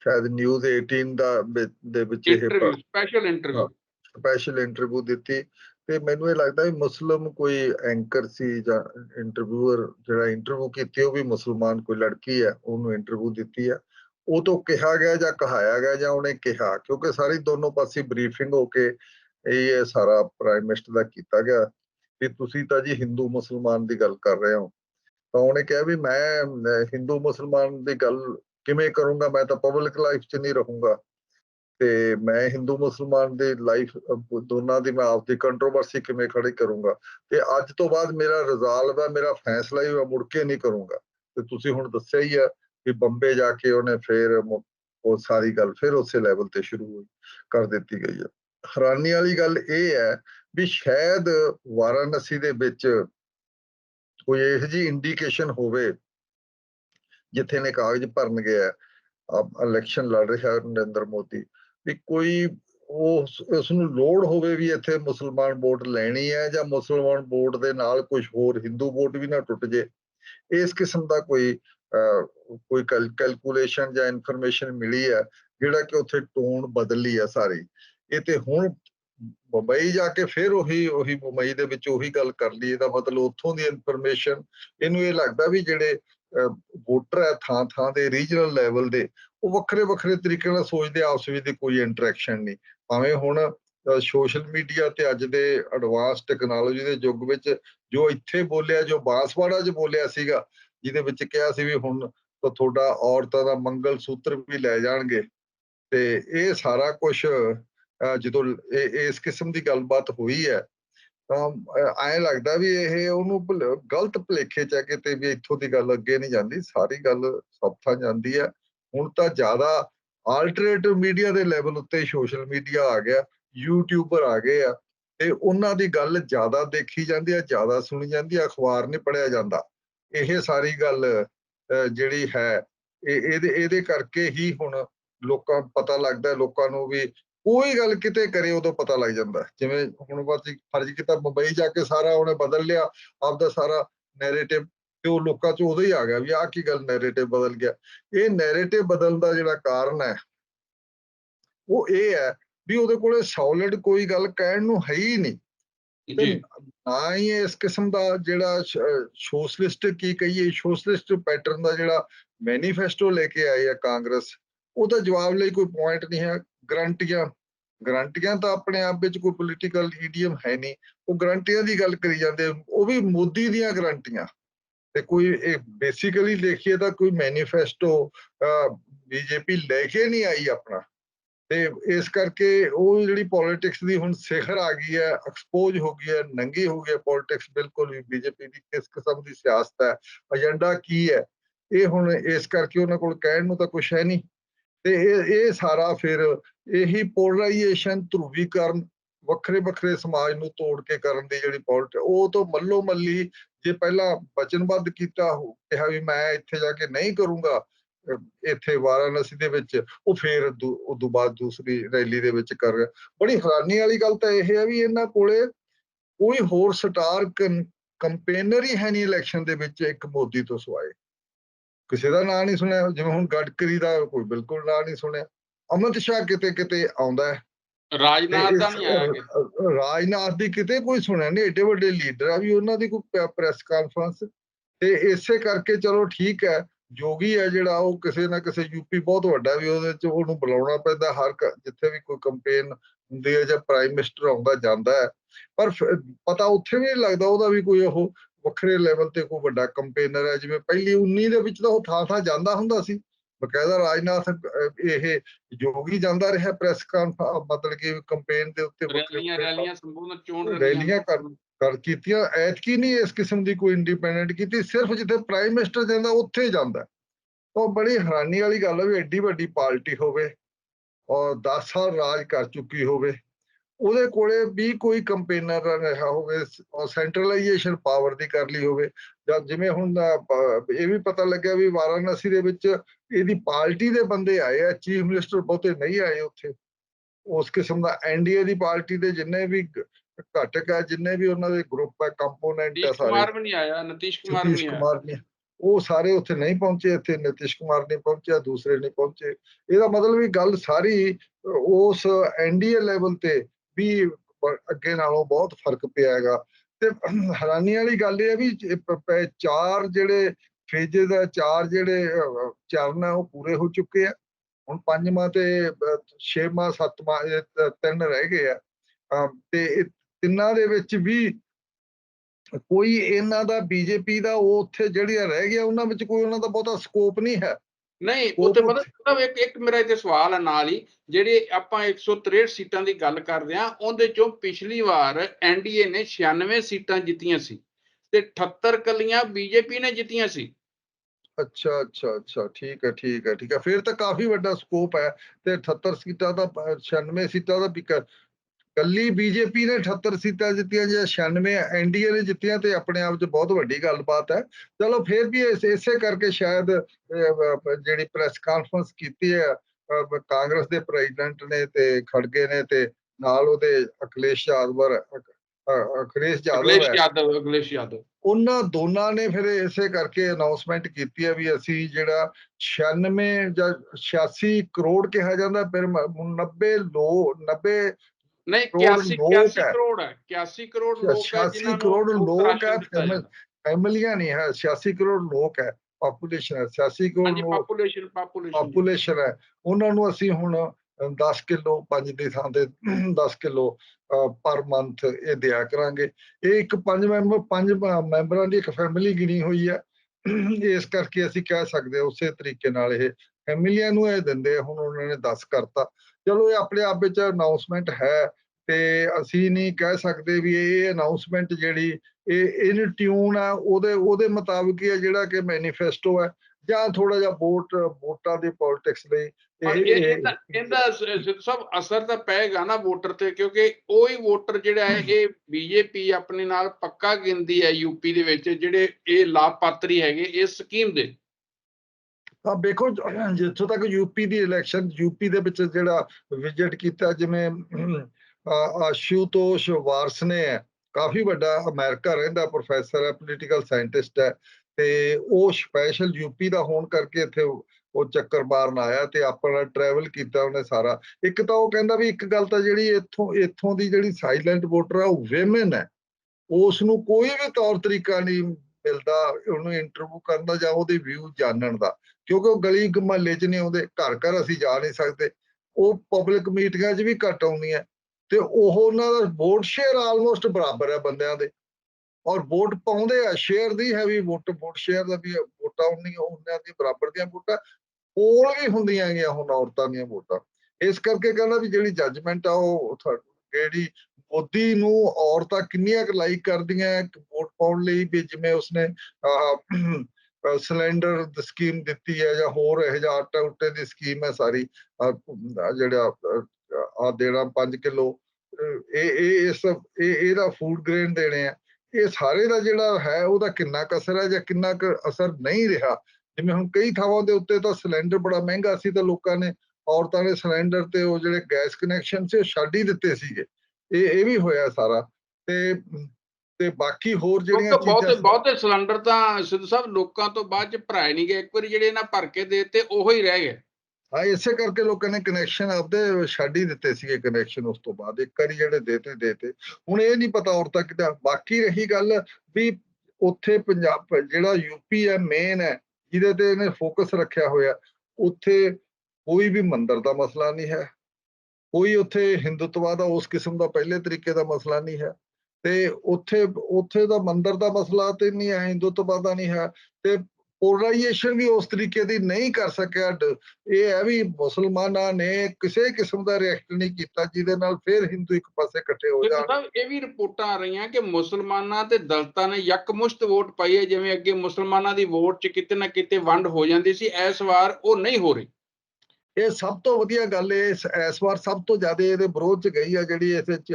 ਸ਼ਾਇਦ ਨਿਊਜ਼ 18 ਦਾ ਦੇ ਵਿੱਚ ਇਹ ਸਪੈਸ਼ਲ ਇੰਟਰਵਿਊ ਸਪੈਸ਼ਲ ਇੰਟਰਵਿਊ ਦਿੱਤੀ। ਤੇ ਮੈਨੂੰ ਇਹ ਲੱਗਦਾ ਵੀ ਮੁਸਲਮ ਕੋਈ ਐਂਕਰ ਸੀ ਜਾਂ ਇੰਟਰਵਿਊਅਰ ਜਿਹੜਾ ਇੰਟਰਵਿਊ ਕੀਤੀ ਉਹ ਵੀ ਮੁਸਲਮਾਨ ਕੋਈ ਲੜਕੀ ਹੈ ਉਹਨੂੰ ਇੰਟਰਵਿਊ ਦਿੱਤੀ ਹੈ। ਉਹ ਤੋਂ ਕਿਹਾ ਗਿਆ ਜਾਂ ਕਹਾਇਆ ਗਿਆ ਜਾਂ ਉਹਨੇ ਕਿਹਾ ਕਿਉਂਕਿ ਸਾਰੀ ਦੋਨੋਂ ਪਾਸੇ ਬਰੀਫਿੰਗ ਹੋ ਕੇ ਇਹ ਸਾਰਾ ਪ੍ਰਾਈਮ ਮਿਨਿਸਟਰ ਦਾ ਕੀਤਾ ਗਿਆ। ਵੀ ਤੁਸੀਂ ਤਾਂ ਜੀ ਹਿੰਦੂ ਮੁਸਲਮਾਨ ਦੀ ਗੱਲ ਕਰ ਰਹੇ ਹੋ। ਤਾਂ ਉਹਨੇ ਕਿਹਾ ਵੀ ਮੈਂ ਹਿੰਦੂ ਮੁਸਲਮਾਨ ਦੀ ਗੱਲ ਕਿਵੇਂ ਕਰੂੰਗਾ? ਮੈਂ ਤਾਂ ਪਬਲਿਕ ਲਾਈਫ 'ਚ ਨਹੀਂ ਰਹੂੰਗਾ। ਤੇ ਮੈਂ ਹਿੰਦੂ ਮੁਸਲਮਾਨ ਦੀ ਲਾਈਫ ਦੋਨਾਂ ਦੀ ਮੈਂ ਆਪਦੀ ਕੰਟਰੋਵਰਸੀ ਕਿਵੇਂ ਖੜੀ ਕਰੂੰਗਾ? ਤੇ ਅੱਜ ਤੋਂ ਬਾਅਦ ਮੇਰਾ ਰਿਜ਼ਾਲਵ ਹੈ, ਮੇਰਾ ਫੈਸਲਾ ਹੀ ਮੈਂ ਮੁੜ ਕੇ ਨਹੀਂ ਕਰੂੰਗਾ। ਤੇ ਤੁਸੀਂ ਹੁਣ ਦੱਸਿਆ ਹੀ ਆ ਕਿ ਬੰਬੇ ਜਾ ਕੇ ਉਹਨੇ ਫੇਰ ਉਹ ਸਾਰੀ ਗੱਲ ਫਿਰ ਉਸੇ ਲੈਵਲ ਤੇ ਸ਼ੁਰੂ ਹੋਈ, ਕਰ ਦਿੱਤੀ ਗਈ ਹੈ। ਹੈਰਾਨੀ ਵਾਲੀ ਗੱਲ ਇਹ ਹੈ ਵੀ ਸ਼ਾਇਦ ਵਾਰਾਣਸੀ ਦੇ ਵਿੱਚ ਕੋਈ ਇਹੋ ਜਿਹੀ ਇੰਡੀਕੇਸ਼ਨ ਹੋਵੇ ਜਿੱਥੇ ਨੇ ਕਾਗਜ਼ ਭਰਨ ਗਿਆ ਇਲੈਕਸ਼ਨ ਲੜ ਰਿਹਾ ਨਰਿੰਦਰ ਮੋਦੀ ਵੀ ਕੋਈ ਉਸ ਉਸ ਨੂੰ ਲੋੜ ਹੋਵੇ ਵੀ ਇੱਥੇ ਮੁਸਲਮਾਨ ਵੋਟ ਲੈਣੀ ਹੈ ਜਾਂ ਮੁਸਲਮਾਨ ਵੋਟ ਦੇ ਨਾਲ ਕੁਝ ਹੋਰ ਹਿੰਦੂ ਵੋਟ ਵੀ ਨਾ ਟੁੱਟ ਜੇ। ਇਸ ਕਿਸਮ ਦਾ ਕੋਈ ਅਹ, ਕੋਈ ਕੈਲਕੂਲੇਸ਼ਨ ਜਾਂ ਇਨਫੋਰਮੇਸ਼ਨ ਮਿਲੀ ਹੈ ਜਿਹੜਾ ਕਿ ਉੱਥੇ ਟੋਨ ਬਦਲੀ ਹੈ ਸਾਰੀ। ਇਹ ਤੇ ਹੁਣ ਮੁੰਬਈ ਜਾ ਕੇ ਫਿਰ ਉਹੀ ਉਹੀ ਮੁੰਬਈ ਦੇ ਵਿੱਚ ਉਹੀ ਗੱਲ ਕਰ ਲਈ ਇਹਦਾ ਮਤਲਬ ਉੱਥੋਂ ਦੀ ਇਨਫੋਰਮੇਸ਼ਨ ਇਹਨੂੰ ਇਹ ਲੱਗਦਾ ਵੀ ਜਿਹੜੇ ਵੋਟਰ ਹੈ ਥਾਂ ਥਾਂ ਦੇ ਰੀਜਨਲ ਲੈਵਲ ਦੇ, ਉਹ ਵੱਖਰੇ ਵੱਖਰੇ ਤਰੀਕੇ ਨਾਲ ਸੋਚਦੇ ਆਪਸ ਵਿੱਚ ਦੀ ਕੋਈ ਇੰਟਰੈਕਸ਼ਨ ਨਹੀਂ। ਭਾਵੇਂ ਹੁਣ ਸੋਸ਼ਲ ਮੀਡੀਆ ਤੇ ਅੱਜ ਦੇ ਐਡਵਾਂਸ ਟੈਕਨੋਲੋਜੀ ਦੇ ਯੁੱਗ ਵਿੱਚ ਜੋ ਇੱਥੇ ਬੋਲਿਆ, ਜੋ ਬਾਂਸਵਾੜਾ 'ਚ ਬੋਲਿਆ ਸੀਗਾ, ਜਿਹਦੇ ਵਿੱਚ ਕਿਹਾ ਸੀ ਵੀ ਹੁਣ ਤਾਂ ਤੁਹਾਡਾ ਔਰਤਾਂ ਦਾ ਮੰਗਲ ਸੂਤਰ ਵੀ ਲੈ ਜਾਣਗੇ। ਤੇ ਇਹ ਸਾਰਾ ਕੁਝ ਜਦੋਂ ਇਹ ਇਸ ਕਿਸਮ ਦੀ ਗੱਲਬਾਤ ਹੋਈ ਹੈ ਤਾਂ ਐ ਲੱਗਦਾ ਵੀ ਇਹ ਉਹਨੂੰ ਗਲਤ ਭੁਲੇਖੇ ਚ ਕਿਤੇ ਵੀ ਇੱਥੋਂ ਦੀ ਗੱਲ ਅੱਗੇ ਨਹੀਂ ਜਾਂਦੀ ਸਾਰੀ ਗੱਲ ਸਭ ਜਾਂਦੀ ਹੈ। ਹੁਣ ਤਾਂ ਜ਼ਿਆਦਾ ਆਲਟਰਨੇਟਿਵ ਮੀਡੀਆ ਦੇ ਲੈਵਲ ਉੱਤੇ ਸੋਸ਼ਲ ਮੀਡੀਆ ਆ ਗਿਆ ਯੂਟਿਊਬਰ ਆ ਗਏ ਆ ਤੇ ਉਹਨਾਂ ਦੀ ਗੱਲ ਜ਼ਿਆਦਾ ਦੇਖੀ ਜਾਂਦੀ ਹੈ ਜ਼ਿਆਦਾ ਸੁਣੀ ਜਾਂਦੀ ਹੈ ਅਖਬਾਰ ਨਹੀਂ ਪੜਿਆ ਜਾਂਦਾ। ਇਹ ਸਾਰੀ ਗੱਲ ਅਹ, ਜਿਹੜੀ ਹੈ ਇਹ ਇਹਦੇ ਇਹਦੇ ਕਰਕੇ ਹੀ ਹੁਣ ਲੋਕਾਂ ਪਤਾ ਲੱਗਦਾ ਲੋਕਾਂ ਨੂੰ ਵੀ ਕੋਈ ਗੱਲ ਕਿਤੇ ਕਰੇ ਉਦੋਂ ਪਤਾ ਲੱਗ ਜਾਂਦਾ। ਜਿਵੇਂ ਹੁਣ ਬਸ ਫਰਜ਼ ਕੀਤਾ ਮੁੰਬਈ ਜਾ ਕੇ ਸਾਰਾ ਉਹਨੇ ਬਦਲ ਲਿਆ ਆਪਦਾ ਸਾਰਾ ਨੈਰੇਟਿਵ ਤੇ ਉਹ ਲੋਕਾਂ 'ਚ ਉਦੋਂ ਹੀ ਆ ਗਿਆ ਵੀ ਆਹ ਕੀ ਗੱਲ ਨੈਰੇਟਿਵ ਬਦਲ ਗਿਆ। ਇਹ ਨੈਰੇਟਿਵ ਬਦਲਣ ਦਾ ਜਿਹੜਾ ਕਾਰਨ ਹੈ ਉਹ ਇਹ ਹੈ ਵੀ ਉਹਦੇ ਕੋਲੇ ਸੌਲਿਡ ਕੋਈ ਗੱਲ ਕਹਿਣ ਨੂੰ ਹੈ ਹੀ ਨਹੀਂ। ਜੀ। ਨਾ ਹੀ ਇਸ ਕਿਸਮ ਦਾ ਜਿਹੜਾ ਸੋਸ਼ਲਿਸਟ ਕੀ ਕਹੀਏ ਸੋਸ਼ਲਿਸਟ ਪੈਟਰਨ ਦਾ ਜਿਹੜਾ ਮੈਨੀਫੈਸਟੋ ਲੈ ਕੇ ਆਈ ਹੈ ਕਾਂਗਰਸ। ਉਹਦਾ ਜਵਾਬ ਲਈ ਕੋਈ ਪੁਆਇੰਟ ਨਹੀਂ ਹੈ। ਗਰੰਟੀਆਂ ਗਰੰਟੀਆਂ ਤਾਂ ਆਪਣੇ ਆਪ ਵਿੱਚ ਕੋਈ ਪੋਲੀਟੀਕਲ ਈਡੀਅਮ ਹੈ ਨਹੀਂ। ਉਹ ਗਰੰਟੀਆਂ ਦੀ ਗੱਲ ਕਰੀ ਜਾਂਦੇ ਉਹ ਵੀ ਮੋਦੀ ਦੀਆਂ ਗਰੰਟੀਆਂ। ਤੇ ਕੋਈ ਇਹ ਬੇਸਿਕਲੀ ਦੇਖੀਏ ਤਾਂ ਕੋਈ ਮੈਨੀਫੈਸਟੋ ਬੀਜੇਪੀ ਲੈ ਕੇ ਨਹੀਂ ਆਈ ਆਪਣਾ। ਤੇ ਇਸ ਕਰਕੇ ਉਹ ਜਿਹੜੀ ਪੋਲਿਟਿਕਸ ਦੀ ਹੁਣ ਸਿਖਰ ਆ ਗਈ ਹੈ ਐਕਸਪੋਜ਼ ਹੋ ਗਈ ਹੈ, ਨੰਗੀ ਹੋ ਗਈ ਹੈ ਪੋਲਿਟਿਕਸ ਬਿਲਕੁਲ ਵੀ ਬੀਜੇਪੀ ਦੀ ਕਿਸ ਕਿਸਮ ਦੀ ਸਿਆਸਤ ਹੈ ਏਜੰਡਾ ਕੀ ਹੈ। ਇਹ ਹੁਣ ਇਸ ਕਰਕੇ ਉਹਨਾਂ ਕੋਲ ਕਹਿਣ ਨੂੰ ਤਾਂ ਕੁਝ ਹੈ ਨਹੀਂ। ਤੇ ਇਹ ਇਹ ਸਾਰਾ ਫਿਰ ਇਹੀ ਪੋਲਰਾਈਜੇਸ਼ਨ ਧਰੂਵੀਕਰਨ ਵੱਖਰੇ ਵੱਖਰੇ ਸਮਾਜ ਨੂੰ ਤੋੜ ਕੇ ਕਰਨ ਦੀ ਜਿਹੜੀ ਪੋਲਿਟ ਉਹ ਤੋਂ ਮੱਲੋ ਮੱਲੀ ਜੇ ਪਹਿਲਾਂ ਵਚਨਬੱਧ ਕੀਤਾ ਹੋ, ਕਿਹਾ ਵੀ ਮੈਂ ਇੱਥੇ ਜਾ ਕੇ ਨਹੀਂ ਕਰੂੰਗਾ ਇੱਥੇ ਵਾਰਾਣਸੀ ਦੇ ਵਿੱਚ, ਉਹ ਫੇਰ ਉਸ ਤੋਂ ਬਾਅਦ ਦੂਸਰੀ ਰੈਲੀ ਦੇ ਵਿੱਚ ਕਰ ਰਿਹਾ। ਬੜੀ ਹੈਰਾਨੀ ਵਾਲੀ ਗੱਲ ਤਾਂ ਇਹ ਹੈ ਵੀ ਇਹਨਾਂ ਕੋਲੇ ਕੋਈ ਹੋਰ ਸਟਾਰ ਕੰਪੇਨਰ ਹੀ ਹੈ ਨਹੀਂ ਇਲੈਕਸ਼ਨ ਦੇ ਵਿੱਚ ਇੱਕ ਮੋਦੀ ਤੋਂ ਸਵਾਏ। ਕਿਸੇ ਦਾ ਨਾਂ ਨਹੀਂ ਸੁਣਿਆ ਜਿਵੇਂ ਹੁਣ ਗਡਕਰੀ ਦਾ ਕੋਈ ਬਿਲਕੁਲ ਨਾਂ ਨਹੀਂ ਸੁਣਿਆ। ਅਮਿਤ ਸ਼ਾਹ ਕਿਤੇ ਕਿਤੇ ਆਉਂਦਾ ਹੈ। ਰਾਜਨਾਥ ਦਾ ਨਹੀਂ ਆਇਆ ਰਾਜਨਾਥ ਦੀ ਕਿਤੇ ਕੋਈ ਸੁਣਿਆ ਨਹੀਂ ਏਡੇ ਵੱਡੇ ਲੀਡਰ ਆ ਵੀ ਉਹਨਾਂ ਦੀ ਕੋਈ ਪ੍ਰੈਸ ਕਾਨਫਰੰਸ ਤੇ ਇਸੇ ਕਰਕੇ ਚਲੋ ਠੀਕ ਹੈ ਜੋਗੀ ਹੈ ਜਿਹੜਾ ਉਹ ਕਿਸੇ ਨਾ ਕਿਸੇ ਯੂਪੀ ਬਹੁਤ ਵੱਡਾ ਵੀ ਉਹਦੇ ਚ ਉਹਨੂੰ ਬੁਲਾਉਣਾ ਪੈਂਦਾ ਹਰ ਜਿੱਥੇ ਵੀ ਕੋਈ ਕੰਪੇਨ ਹੁੰਦੀ ਹੈ ਜਾਂ ਪ੍ਰਾਈਮ ਮਿਨਿਸਟਰ ਆਉਂਦਾ ਜਾਂਦਾ ਹੈ। ਪਰ ਪਤਾ ਉੱਥੇ ਵੀ ਨਹੀਂ ਲੱਗਦਾ ਉਹਦਾ ਵੀ ਕੋਈ ਉਹ ਵੱਖਰੇ ਲੈਵਲ ਤੇ ਕੋਈ ਵੱਡਾ ਕੰਪੇਨਰ ਹੈ ਜਿਵੇਂ ਪਹਿਲੀ 19 ਦੇ ਵਿੱਚ ਤਾਂ ਉਹ ਥਾਂ ਥਾਂ ਜਾਂਦਾ ਹੁੰਦਾ ਸੀ। ਬਕਾਇਦਾ ਰਾਜਨਾਥ ਇਹ ਜੋਗੀ ਜਾਂਦਾ ਰਿਹਾ ਪ੍ਰੈਸ ਕਾਨਫ ਮਤਲਬ ਕਿ ਕੰਪੇਨ ਦੇ ਉੱਤੇ ਰੈਲੀਆਂ ਰੈਲੀਆਂ ਸੰਬੋਧਨ ਚੋਣ ਰੈਲੀਆਂ ਕਰ ਕਰ ਕੀਤੀਆਂ। ਐਤਕੀ ਨਹੀਂ ਇਸ ਕਿਸਮ ਦੀ ਕੋਈ ਇੰਡੀਪੈਂਡੈਂਟ ਕੀਤੀ ਸਿਰਫ ਜਿੱਥੇ ਪ੍ਰਾਈਮ ਮਿਨਿਸਟਰ ਜਾਂਦਾ ਉੱਥੇ ਜਾਂਦਾ। ਉਹ ਬੜੀ ਹੈਰਾਨੀ ਵਾਲੀ ਗੱਲ ਹੈ ਵੀ ਐਡੀ ਵੱਡੀ ਪਾਰਟੀ ਹੋਵੇ ਔਰ 10 ਸਾਲ ਰਾਜ ਕਰ ਚੁੱਕੀ ਹੋਵੇ। ਉਹਦੇ ਕੋਲੇ ਵੀ ਕੋਈ ਕੰਪੇਨਰ ਰਿਹਾ ਹੋਵੇ ਸੈਂਟਰਲਾਈਜੇਸ਼ਨ ਪਾਵਰ ਦੀ ਕਰ ਲਈ ਹੋਵੇ ਜਾਂ ਜਿਵੇਂ ਹੁਣ ਇਹ ਵੀ ਪਤਾ ਲੱਗਿਆ ਵੀ ਵਾਰਾਣਸੀ ਦੇ ਵਿੱਚ ਇਹਦੀ ਪਾਰਟੀ ਦੇ ਬੰਦੇ ਆਏ ਆ ਚੀਫ ਮਿਨਿਸਟਰ ਬਹੁਤੇ ਨਹੀਂ ਆਏ ਉੱਥੇ। ਉਸ ਕਿਸਮ ਦਾ ਐਨਡੀਏ ਦੀ ਪਾਰਟੀ ਦੇ ਜਿੰਨੇ ਵੀ ਘਟਕ ਆ ਜਿੰਨੇ ਵੀ ਉਹਨਾਂ ਦੇ ਗਰੁੱਪ ਹੈ ਕੰਪੋਨੈਂਟ ਆ ਨਿਤੀਸ਼ ਸਾਰੇ। ਕੁਮਾਰ ਵੀ ਨਹੀਂ ਆਇਆ ਨਤੀਸ਼ ਕੁਮਾਰ ਵੀ ਨਹੀਂ ਆਇਆ। ਉਹ ਸਾਰੇ ਉੱਥੇ ਨਹੀਂ ਪਹੁੰਚੇ ਇੱਥੇ ਨਿਤਿਸ਼ ਕੁਮਾਰ ਨਹੀਂ ਪਹੁੰਚਿਆ ਦੂਸਰੇ ਨਹੀਂ ਪਹੁੰਚੇ। ਇਹਦਾ ਮਤਲਬ ਵੀ ਗੱਲ ਸਾਰੀ ਉਸ ਐਨਡੀਏ ਲੈਵਲ ਤੇ ਵੀ ਅੱਗੇ ਨਾਲੋਂ ਬਹੁਤ ਫ਼ਰਕ ਪਿਆ ਹੈਗਾ। ਤੇ ਹੈਰਾਨੀ ਵਾਲੀ ਗੱਲ ਇਹ ਹੈ ਵੀ ਚਾਰ ਜਿਹੜੇ ਫੇਜ਼ੇ ਆ ਚਾਰ ਜਿਹੜੇ ਚਰਨ ਆ ਉਹ ਪੂਰੇ ਹੋ ਚੁੱਕੇ ਆ ਹੁਣ ਪੰਜਵਾਂ ਤੇ ਛੇਵਾਂ, ਸੱਤਵਾਂ ਇਹ ਤਿੰਨ ਰਹਿ ਗਏ ਆ ਤੇ ਤਿੰਨਾਂ ਦੇ ਵਿੱਚ ਵੀ ਕੋਈ ਇਹਨਾਂ ਦਾ ਬੀਜੇਪੀ ਦਾ ਉਹ ਉੱਥੇ ਜਿਹੜੀਆਂ ਰਹਿ ਗਿਆ ਉਹਨਾਂ ਵਿੱਚ ਕੋਈ ਉਹਨਾਂ ਦਾ ਬਹੁਤਾ ਸਕੋਪ ਨਹੀਂ ਹੈ। ਨਹੀਂ ਉਹ ਤਾਂ- ਮਤਲਬ ਇੱਕ ਇੱਕ ਮੇਰਾ ਇੱਥੇ ਸਵਾਲ ਹੈ ਨਾਲ ਹੀ ਜਿਹੜੇ ਆਪਾਂ 163 ਸੀਟਾਂ ਦੀ ਗੱਲ ਕਰਦੇ ਆ ਉਹਦੇ ਚੋਂ ਪਿਛਲੀ ਵਾਰ ਐਨਡੀਏ ਨੇ 96 ਸੀਟਾਂ ਜਿੱਤੀਆਂ ਸੀ ਤੇ 78 ਕੱਲੀਆਂ ਬੀਜੇਪੀ ਨੇ ਜਿੱਤੀਆਂ ਸੀ। ਅੱਛਾ ਅੱਛਾ ਅੱਛਾ ਠੀਕ ਹੈ ਠੀਕ ਹੈ ਠੀਕ ਹੈ। ਫਿਰ ਤਾਂ ਕਾਫੀ ਵੱਡਾ ਸਕੋਪ ਹੈ ਤੇ 78 ਸੀਟਾਂ ਦਾ ਪ- 96 ਸੀਟਾਂ ਦਾ ਕੱਲੀ ਬੀਜੇਪੀ ਨੇ 78 ਸੀਟਾਂ ਜਿੱਤੀਆਂ ਜਾਂ 96 ਐਨਡੀਏ ਨੇ ਜਿੱਤੀਆਂ ਤੇ ਆਪਣੇ ਆਪ 'ਚ ਬਹੁਤ ਵੱਡੀ ਗੱਲਬਾਤ ਹੈ। ਚਲੋ ਫਿਰ ਵੀ ਇਸ- ਕਰਕੇ ਸ਼ਾਇਦ ਜਿਹੜੀ ਪ੍ਰੈਸ ਕਾਨਫਰੰਸ ਕੀਤੀ ਹੈ ਕਾਂਗਰਸ ਦੇ ਪ੍ਰੈਜ਼ੀਡੈਂਟ ਨੇ ਤੇ ਖੜਗੇ ਨੇ ਤੇ ਨਾਲ ਉਹਦੇ ਅਖਿਲੇਸ਼ ਯਾਦਵ ਅ- ਅ- ਅਖਿਲੇਸ਼ ਯਾਦਵ ਅਖਿਲੇਸ਼ ਹੈ। ਯਾਦਵ ਅਖਿਲੇਸ਼ ਯਾਦਵ। ਉਹਨਾਂ ਦੋਨਾਂ ਨੇ ਫਿਰ ਇਸੇ ਕਰਕੇ ਅਨਾਉਂਸਮੈਂਟ ਕੀਤੀ ਹੈ ਵੀ ਅਸੀਂ ਜਿਹੜਾ 96 ਜਾਂ 86 ਕਰੋੜ ਕਿਹਾ ਜਾਂਦਾ ਫਿਰ ਮ- 90 ਲੋ 90 ਨਹੀਂ ਕਰੋੜ 81 ਲੋਕ 81 ਹੈ। ਕਰੋੜ ਹੈ 81 ਕਰੋੜ ਲੋਕ ਹੈ 86 ਜਿਨ੍ਹਾਂ ਕਰੋੜ ਲੋਕ ਹੈ। ਫੈਮਲੀਆਂ ਨਹੀਂ ਹੈ 86 ਕਰੋੜ ਲੋਕ ਹੈ ਪਾਪੂਲੇਸ਼ਨ ਹੈ 86 ਕਰੋੜ ਲੋਕ ਪਾਪੂਲੇਸ਼ਨ ਪਾਪੂਲੇਸ਼ਨ ਪਾਪੂਲੇਸ਼ਨ ਹੈ। ਉਹਨਾਂ ਨੂੰ ਅਸੀਂ ਹੁਣ 10 ਕਿਲੋ 5 ਦੀ ਥਾਂ ਤੇ 10 ਕਿਲੋ ਪਰ ਮੰਥ ਇਹ ਦਿਆ ਕਰਾਂਗੇ। ਇਹ ਇੱਕ ਪੰਜ ਮੈਂਬਰ ਪੰਜ ਮੈਂਬਰਾਂ ਦੀ ਇੱਕ ਫੈਮਿਲੀ ਗਿਣੀ ਹੋਈ ਹੈ। ਇਸ ਕਰਕੇ ਅਸੀਂ ਕਹਿ ਸਕਦੇ ਹਾਂ ਉਸੇ ਤਰੀਕੇ ਨਾਲ ਇਹ ਫੈਮਿਲੀਆਂ ਨੂੰ ਇਹ ਦਿੰਦੇ ਹੁਣ ਉਹਨਾਂ ਨੇ 10 ਕਰਤਾ। ਚਲੋ ਇਹ ਆਪਣੇ ਆਪ ਵਿੱਚ ਅਨਾਉਂਸਮੈਂਟ ਹੈ ਤੇ ਅਸੀਂ ਨਹੀਂ ਕਹਿ ਸਕਦੇ ਵੀ ਇਹ ਅਨਾਉਂਸਮੈਂਟ ਜਿਹੜੀ ਇਹ ਇਨ ਟਿਊਨ ਆ ਉਹਦੇ ਉਹਦੇ ਮੁਤਾਬਕ ਹੀ ਹੈ ਜਿਹੜਾ ਕਿ ਮੈਨੀਫੈਸਟੋ ਹੈ ਜਾਂ ਥੋੜਾ ਜਿਹਾ ਵੋਟ ਵੋਟਾਂ ਦੀ ਪੋਲਿਟਿਕਸ ਲਈ ਇਹਦਾ ਇਹਦਾ ਸ- ਸਿੱਧੂ ਸਾਹਿਬ ਅਸਰ ਤਾਂ ਪਏਗਾ ਨਾ ਵੋਟਰ ਤੇ ਕਿਉਂਕਿ ਉਹੀ ਵੋਟਰ ਜਿਹੜਾ ਹੈ ਇਹ ਬੀਜੇਪੀ ਆਪਣੇ ਨਾਲ ਪੱਕਾ ਗਿਣਦੀ ਹੈ ਯੂਪੀ ਦੇ ਵਿੱਚ ਜਿਹੜੇ ਇਹ ਲਾਭਪਾਤਰੀ ਹੈਗੇ ਇਸ ਸਕੀਮ ਦੇ। ਹਾਂ ਵੇਖੋ ਜਿੱਥੋਂ ਤੱਕ ਯੂਪੀ ਦੀ ਇਲੈਕਸ਼ਨ ਯੂਪੀ ਦੇ ਵਿੱਚ ਜਿਹੜਾ ਵਿਜ਼ਿਟ ਕੀਤਾ ਜਿਵੇਂ ਅਹ, ਆਸ਼ੂਤੋਸ਼ ਵਾਰਸ ਨੇ ਕਾਫੀ ਵੱਡਾ ਅਮਰੀਕਾ ਰਹਿੰਦਾ ਪ੍ਰੋਫੈਸਰ ਹੈ ਪੋਲੀਟੀਕਲ ਸਾਇੰਟਿਸਟ ਹੈ ਤੇ ਉਹ ਸਪੈਸ਼ਲ ਯੂਪੀ ਦਾ ਹੋਣ ਕਰਕੇ ਇੱਥੇ ਉਹ ਚੱਕਰ ਮਾਰਨ ਆਇਆ ਤੇ ਆਪਣਾ ਟਰੈਵਲ ਕੀਤਾ ਉਹਨੇ ਸਾਰਾ। ਇੱਕ ਤਾਂ ਉਹ ਕਹਿੰਦਾ ਵੀ ਇੱਕ ਗੱਲ ਤਾਂ ਜਿਹੜੀ ਇੱਥੋਂ ਇੱਥੋਂ ਦੀ ਜਿਹੜੀ ਸਾਇਲੈਂਟ ਵੋਟਰ ਆ ਉਹ ਵਿਮਨ ਹੈ। ਉਸ ਨੂੰ ਕੋਈ ਵੀ ਤੌਰ ਤਰੀਕਾ ਨਹੀਂ ਮਿਲਦਾ ਉਹਨੂੰ ਇੰਟਰਵਿਊ ਕਰਨ ਦਾ ਜਾਂ ਉਹਦੇ ਵਿਊ ਜਾਣਨ ਦਾ। ਕਿਉਂਕਿ ਉਹ ਗਲੀ ਮਹੱਲੇ 'ਚ ਨਹੀਂ ਆਉਂਦੇ, ਘਰ ਘਰ ਅਸੀਂ ਜਾ ਨਹੀਂ ਸਕਦੇ। ਉਹ ਪਬਲਿਕ ਮੀਟਿੰਗਾਂ 'ਚ ਵੀ ਘੱਟ ਆਉਂਦੀਆਂ। ਤੇ ਉਹ ਉਹਨਾਂ ਦਾ ਵੋਟ ਸ਼ੇਅਰ ਆਲਮੋਸਟ ਬਰਾਬਰ ਹੈ ਬੰਦਿਆਂ ਦੇ। ਔਰ ਵੋਟ ਪਾਉਂਦੇ ਆ ਸ਼ੇਅਰ ਦੀ ਹੈ ਵੀ ਵੋਟ ਵੋਟ ਸ਼ੇਅਰ ਦਾ ਵੀ ਵੋਟਾਂ ਉਹਨੀਆਂ ਉਹਨਾਂ ਦੀ ਬਰਾਬਰ ਦੀਆਂ ਵੋਟਾਂ। ਕੋਲ ਵੀ ਹੁੰਦੀਆਂ ਗਈਆਂ ਹੁਣ ਔਰਤਾਂ ਦੀਆਂ ਵੋਟਾਂ। ਇਸ ਕਰਕੇ ਕਹਿੰਦਾ ਵੀ ਜਿਹੜੀ ਜੱਜਮੈਂਟ ਆ ਉਹ ਤੁਹਾ- ਜਿਹੜੀ ਮੋਦੀ ਨੂੰ ਔਰਤਾਂ ਕਿੰਨੀਆਂ ਕੁ ਲਾਈਕ ਕਰਦੀਆਂ ਵੋਟ ਪਾਉਣ ਲਈ ਵੀ ਜਿਵੇਂ ਉਸਨੇ ਸਿਲੰਡਰ ਦੀ ਸਕੀਮ ਦਿੱਤੀ ਹੈ ਜਾਂ ਹੋਰ ਇਹ ਜਿਹਾ ਆਟਾ ਉਟੇ ਦੀ ਸਕੀਮ ਹੈ ਸਾਰੀ ਜਿਹੜਾ ਆ ਦੇਣਾ 5 ਕਿਲੋ ਇਹ ਇਹ ਇਸ ਇਹ, ਇਹਦਾ ਫੂਡ ਗ੍ਰੇਨ ਦੇਣੇ ਆ। ਇਹ ਸਾਰੇ ਦਾ ਜਿਹੜਾ ਹੈ ਉਹਦਾ ਕਿੰਨਾ ਕੁ ਅਸਰ ਹੈ ਜਾਂ ਕਿੰਨਾ ਕੁ ਅਸਰ ਨਹੀਂ ਰਿਹਾ? ਜਿਵੇਂ ਹੁਣ ਕਈ ਥਾਵਾਂ ਦੇ ਉੱਤੇ ਤਾਂ ਸਿਲੰਡਰ ਬੜਾ ਮਹਿੰਗਾ ਸੀ ਤਾਂ ਲੋਕਾਂ ਨੇ ਔਰਤਾਂ ਨੇ ਸਿਲੰਡਰ ਤੇ ਉਹ ਜਿਹੜੇ ਗੈਸ ਕਨੈਕਸ਼ਨ ਸੀ ਉਹ ਛੱਡ ਹੀ ਦਿੱਤੇ ਸੀਗੇ। ਇਹ ਇਹ ਵੀ ਹੋਇਆ ਸਾਰਾ। ਤੇ ਤੇ ਬਾਕੀ ਹੋਰ ਜਿਹੜੀਆਂ ਕਿਉਂਕਿ ਬਹੁਤੇ ਚੀਜ਼ਾਂ ਬਹੁਤੇ ਸਿਲੰਡਰ ਤਾਂ ਸਿੱਧੂ ਸਾਹਿਬ ਲੋਕਾਂ ਤੋਂ ਬਾਅਦ ਚ ਭਰਾਏ ਨਹੀਂ ਗਏ। ਇੱਕ ਵਾਰੀ ਜਿਹੜੇ ਇਹਨਾਂ ਭਰ ਕੇ ਦੇਤੇ ਉਹੋ ਹੀ ਰਹਿ ਗਏ। ਹਾਂ ਇਸੇ ਕਰਕੇ ਲੋਕਾਂ ਨੇ ਕਨੈਕਸ਼ਨ ਆਪਦੇ ਛੱਡ ਹੀ ਦਿੱਤੇ ਸੀਗੇ ਕਨੈਕਸ਼ਨ ਉਸ ਤੋਂ ਬਾਅਦ। ਇੱਕ ਵਾਰੀ ਜਿਹੜੇ ਦੇਤੇ ਦੇਤੇ ਹੁਣ ਇਹ ਨਹੀਂ ਪਤਾ ਔਰਤਾਂ ਕਿੱਦਾਂ ਬਾਕੀ ਰਹੀ ਗੱਲ ਵੀ ਉੱਥੇ ਪੰਜਾਬ ਜਿਹੜਾ ਯੂਪੀ ਹੈ ਮੇਨ ਹੈ ਜਿਹਦੇ ਤੇ ਇਹਨੇ ਫੋਕਸ ਰੱਖਿਆ ਹੋਇਆ ਉੱਥੇ ਕੋਈ ਵੀ ਮੰਦਿਰ ਦਾ ਮਸਲਾ ਨਹੀਂ ਹੈ। ਕੋਈ ਉੱਥੇ ਹਿੰਦੂਤਵਾ ਦਾ ਉਸ ਕਿਸਮ ਦਾ ਪਹਿਲੇ ਤਰੀਕੇ ਦਾ ਮਸਲਾ ਨਹੀਂ ਹੈ। ਤੇ ਉੱਥੇ ਉੱਥੇ ਦਾ ਮੰਦਿਰ ਦਾ ਮਸਲਾ ਤੇ ਨਹੀਂ ਹੈ ਹਿੰਦੂਤਵਾ ਦਾ ਨਹੀਂ ਹੈ। ਤੇ ਪੋਲਰਾਈਜੇਸ਼ਨ ਵੀ ਉਸ ਤਰੀਕੇ ਦੀ ਨਹੀਂ ਕਰ ਸਕਿਆ। ਇਹ ਹੈ ਵੀ ਮੁਸਲਮਾਨਾਂ ਨੇ ਕਿਸੇ ਕਿਸਮ ਦਾ ਰਿਐਕਟ ਨਹੀਂ ਕੀਤਾ ਜਿਹਦੇ ਨਾਲ ਫਿਰ ਹਿੰਦੂ ਇੱਕ ਪਾਸੇ ਇਕੱਠੇ ਹੋ ਜਾਣ। ਸਾਹਿਬ ਇਹ ਵੀ ਰਿਪੋਰਟਾਂ ਆ ਰਹੀਆਂ ਕਿ ਮੁਸਲਮਾਨਾਂ ਤੇ ਦਲਿਤਾਂ ਨੇ ਯਕਮੁਸ਼ਤ ਵੋਟ ਪਾਈ ਹੈ ਜਿਵੇਂ ਅੱਗੇ ਮੁਸਲਮਾਨਾਂ ਦੀ ਵੋਟ 'ਚ ਕਿਤੇ ਨਾ ਕਿਤੇ ਵੰਡ ਹੋ ਜਾਂਦੀ ਸੀ ਇਸ ਵਾਰ ਉਹ ਨਹੀਂ ਹੋ ਰਹੀ। ਇਹ ਸਭ ਤੋਂ ਵਧੀਆ ਗੱਲ ਇਹ ਇਸ ਵਾਰ ਸਭ ਤੋਂ ਜ਼ਿਆਦਾ ਇਹਦੇ ਵਿਰੋਧ ਚ ਗਈ ਆ ਜਿਹੜੀ ਇਸ ਵਿੱਚ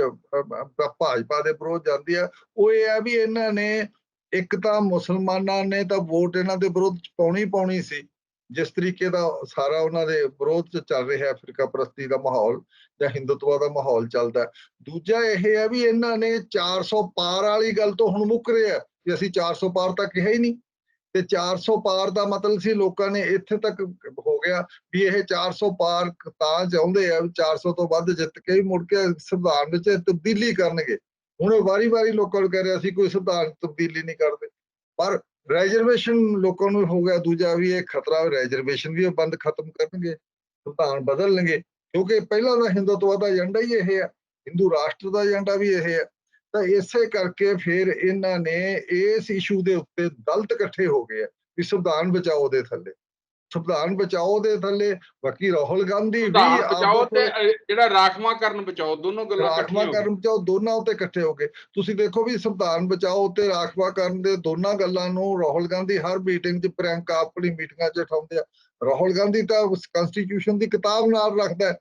ਭਾਜਪਾ ਦੇ ਵਿਰੋਧ ਜਾਂਦੀ ਆ। ਉਹ ਇਹ ਆ ਵੀ ਇਹਨਾਂ ਨੇ ਇੱਕ ਤਾਂ ਮੁਸਲਮਾਨਾਂ ਨੇ ਤਾਂ ਵੋਟ ਇਹਨਾਂ ਦੇ ਵਿਰੋਧ ਚ ਪਾਉਣੀ ਪਾਉਣੀ ਸੀ। ਜਿਸ ਤਰੀਕੇ ਦਾ ਸਾਰਾ ਉਹਨਾਂ ਦੇ ਵਿਰੋਧ ਚ ਚੱਲ ਰਿਹਾ ਹੈ ਫਿਰਕਾ ਪ੍ਰਸਤੀ ਦਾ ਮਾਹੌਲ ਜਾਂ ਹਿੰਦੂਤਵਾ ਦਾ ਮਾਹੌਲ ਚੱਲਦਾ। ਦੂਜਾ ਇਹ ਹੈ ਵੀ ਇਹਨਾਂ ਨੇ 400 ਪਾਰ ਵਾਲੀ ਗੱਲ ਤੋਂ ਹੁਣ ਮੁੱਕ ਰਿਹਾ। ਕਿ ਅਸੀਂ 400 ਪਾਰ ਤੱਕ ਕਿਹਾ ਹੀ ਨਹੀਂ। ਤੇ 400 ਪਾਰ ਦਾ ਮਤਲਬ ਸੀ ਲੋਕਾਂ ਨੇ ਇੱਥੇ ਤੱਕ ਹੋ ਗਿਆ ਵੀ ਇਹ 400 ਪਾਰ ਤਾਂ ਚਾਹੁੰਦੇ ਆ ਵੀ 400 ਤੋਂ ਵੱਧ ਜਿੱਤ ਕੇ ਵੀ ਮੁੜ ਕੇ ਸੰਵਿਧਾਨ ਵਿੱਚ ਤਬਦੀਲੀ ਕਰਨਗੇ। ਹੁਣ ਉਹ ਵਾਰੀ-ਵਾਰੀ ਲੋਕਾਂ ਨੂੰ ਕਹਿ ਰਿਹਾ ਸੀ ਕੋਈ ਸੰਵਿਧਾਨ ਤਬਦੀਲੀ ਨਹੀਂ ਕਰਦੇ। ਪਰ ਰਿਜ਼ਰਵੇਸ਼ਨ ਲੋਕਾਂ ਨੂੰ ਹੋ ਗਿਆ ਦੂਜਾ ਵੀ ਇਹ ਖਤਰਾ ਰਿਜ਼ਰਵੇਸ਼ਨ ਵੀ ਬੰਦ ਖਤਮ ਕਰਨਗੇ, ਸੰਵਿਧਾਨ ਬਦਲਣਗੇ ਕਿਉਂਕਿ ਪਹਿਲਾਂ ਦਾ ਹਿੰਦੂਤਵ ਦਾ ਏਜੰਡਾ ਹੀ ਇਹ ਹੈ ਹਿੰਦੂ ਰਾਸ਼ਟਰ ਦਾ ਏਜੰਡਾ ਵੀ ਇਹ ਹੈ ਤਾਂ ਇਸੇ ਕਰਕੇ ਫਿਰ ਇਹਨਾਂ ਨੇ ਇਸ ਇਸ਼ੂ ਦੇ ਉੱਤੇ ਦਲਤ ਇਕੱਠੇ ਹੋ ਗਏ ਵੀ ਸੰਵਿਧਾਨ ਬਚਾਓ ਦੇ ਥੱਲੇ। ਸੰਵਿਧਾਨ ਬਚਾਓ ਦੇ ਥੱਲੇ ਬਾਕੀ ਰਾਹੁਲ ਗਾਂਧੀ ਵੀ ਬਚਾਓ ਤੇ ਜਿਹੜਾ ਰਾਖਵਾ ਕਰਨ ਬਚਾਓ ਦੋਨੋਂ ਗੱਲਾਂ ਰਾਖਵਾ ਇਕੱਠੀਆਂ ਗਈਆਂ। ਕਰਨ ਬਚਾਓ ਦੋਨਾਂ ਉੱਤੇ ਇਕੱਠੇ ਹੋ ਗਏ। ਤੁਸੀਂ ਦੇਖੋ ਵੀ ਸੰਵਿਧਾਨ ਬਚਾਓ ਤੇ ਰਾਖਵਾ ਕਰਨ ਦੇ ਦੋਨਾਂ ਗੱਲਾਂ ਨੂੰ ਰਾਹੁਲ ਗਾਂਧੀ ਹਰ ਮੀਟਿੰਗ 'ਚ ਪ੍ਰਿਯੰਕਾ ਆਪਣੀ ਮੀਟਿੰਗਾਂ 'ਚ ਉਠਾਉਂਦੇ ਆ। ਰਾਹੁਲ ਗਾਂਧੀ ਤਾਂ ਉਸ ਕਨਸਟੀਟਿਊਸ਼ਨ ਦੀ ਕਿਤਾਬ ਨਾਲ ਰੱਖਦਾ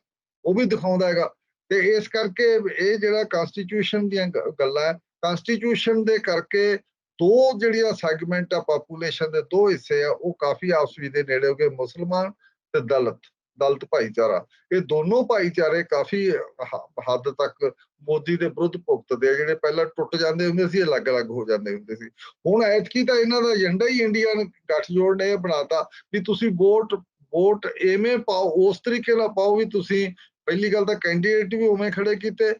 ਉਹ ਵੀ ਦਿਖਾਉਂਦਾ ਹੈਗਾ। ਤੇ ਇਸ ਕਰਕੇ ਇਹ ਜਿਹੜਾ ਕਨਸਟੀਟਿਊਸ਼ਨ ਦੀਆਂ ਗੱਲਾਂ ਕਨਸਟੀਟਿਊਸ਼ਨ ਦੇ ਕਰਕੇ ਦੋ ਜਿਹੜੀਆਂ ਸੈਗਮੈਂਟ ਆ ਪਾਪੂਲੇਸ਼ਨ ਦੇ ਦੋ ਹਿੱਸੇ ਆ, ਉਹ ਕਾਫੀ ਆਪਸ ਵਿੱਚ ਦੇ ਨੇੜੇ ਹੋ ਗਏ, ਮੁਸਲਮਾਨ ਤੇ ਦਲਿਤ ਦਲਿਤ ਭਾਈਚਾਰਾ। ਇਹ ਦੋਨੋਂ ਭਾਈਚਾਰੇ ਕਾਫੀ ਹੱਦ ਤੱਕ ਮੋਦੀ ਦੇ ਵਿਰੁੱਧ ਭੁਗਤਦੇ ਆ, ਜਿਹੜੇ ਪਹਿਲਾਂ ਟੁੱਟ ਜਾਂਦੇ ਹੁੰਦੇ ਸੀ, ਅਲੱਗ-ਅਲੱਗ ਹੋ ਜਾਂਦੇ ਹੁੰਦੇ ਸੀ। ਹੁਣ ਐਤਕੀ ਤਾਂ ਇਹਨਾਂ ਦਾ ਏਜੰਡਾ ਹੀ ਇੰਡੀਆ ਨੇ ਗੱਠਜੋੜ ਨੇ ਇਹ ਬਣਾਤਾ, ਵੀ ਤੁਸੀਂ ਵੋਟ ਵੋਟ ਐਵੇਂ ਪਾਓ, ਉਸ ਤਰੀਕੇ ਨਾਲ ਪਾਓ ਵੀ ਤੁਸੀਂ ਪਹਿਲੀ ਗੱਲ ਤਾਂ ਕੈਂਡੀਡੇਟ ਵੀ ਉਵੇਂ ਖੜੇ ਕੀਤੇ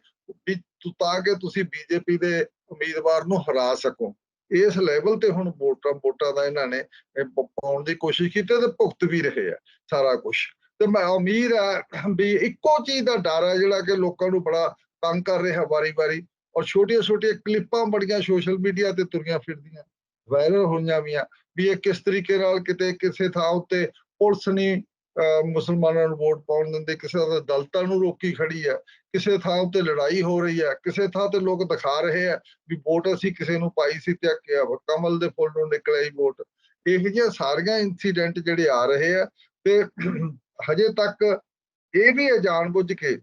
ਵੀ ਤਾਂ ਕਿ ਤੁਸੀਂ ਬੀਜੇਪੀ ਦੇ ਉਮੀਦਵਾਰ ਨੂੰ ਹਰਾ ਸਕੋ। ਇਸ ਲੈਵਲ ਤੇ ਹੁਣ ਵੋਟਾਂ ਵੋਟਾਂ ਦਾ ਇਹਨਾਂ ਨੇ ਪਾਉਣ ਦੀ ਕੋਸ਼ਿਸ਼ ਕੀਤੀ ਤੇ ਭੁਗਤ ਵੀ ਰਹੇ ਆ ਸਾਰਾ ਕੁਝ ਤੇ ਮੈਂ ਉਮੀਦ ਹੈ ਵੀ ਇੱਕੋ ਚੀਜ਼ ਦਾ ਡਰ ਹੈ ਜਿਹੜਾ ਕਿ ਲੋਕਾਂ ਨੂੰ ਬੜਾ ਤੰਗ ਕਰ ਰਿਹਾ ਵਾਰੀ-ਵਾਰੀ। ਔਰ ਛੋਟੀਆਂ-ਛੋਟੀਆਂ ਕਲਿੱਪਾਂ ਬੜੀਆਂ ਸੋਸ਼ਲ ਮੀਡੀਆ ਤੇ ਤੁਰੀਆਂ ਫਿਰਦੀਆਂ ਵਾਇਰਲ ਹੋਈਆਂ ਵੀਆਂ, ਵੀ ਇਹ ਕਿਸ ਤਰੀਕੇ ਨਾਲ ਕਿਤੇ ਕਿਸੇ ਥਾਂ ਉੱਤੇ ਪੁਲਿਸ ਨਹੀਂ ਮੁਸਲਮਾਨਾਂ ਨੂੰ ਵੋਟ ਪਾਉਣ ਦਿੰਦੇ, ਕਿਸੇ ਦਾ ਦਲਤਾਂ ਨੂੰ ਰੋਕੀ ਖੜੀ ਹੈ, ਕਿਸੇ ਥਾਂ ਉੱਤੇ ਲੜਾਈ ਹੋ ਰਹੀ ਹੈ, ਕਿਸੇ ਥਾਂ ਤੇ ਲੋਕ ਦਿਖਾ ਰਹੇ ਆ ਵੀ ਵੋਟ ਅਸੀਂ ਕਿਸੇ ਨੂੰ ਪਾਈ ਸੀ ਤੇ ਕਿਹਾ ਕਮਲ ਦੇ ਫੁੱਲ ਨੂੰ ਨਿਕਲਿਆ ਵੋਟ। ਇਹੋ ਜਿਹੀਆਂ ਸਾਰੀਆਂ ਇਨਸੀਡੈਂਟ ਜਿਹੜੇ ਆ ਰਹੇ ਆ ਤੇ ਹਜੇ ਤੱਕ ਇਹ ਵੀ ਹੈ ਜਾਣਬੁੱਝ ਕੇ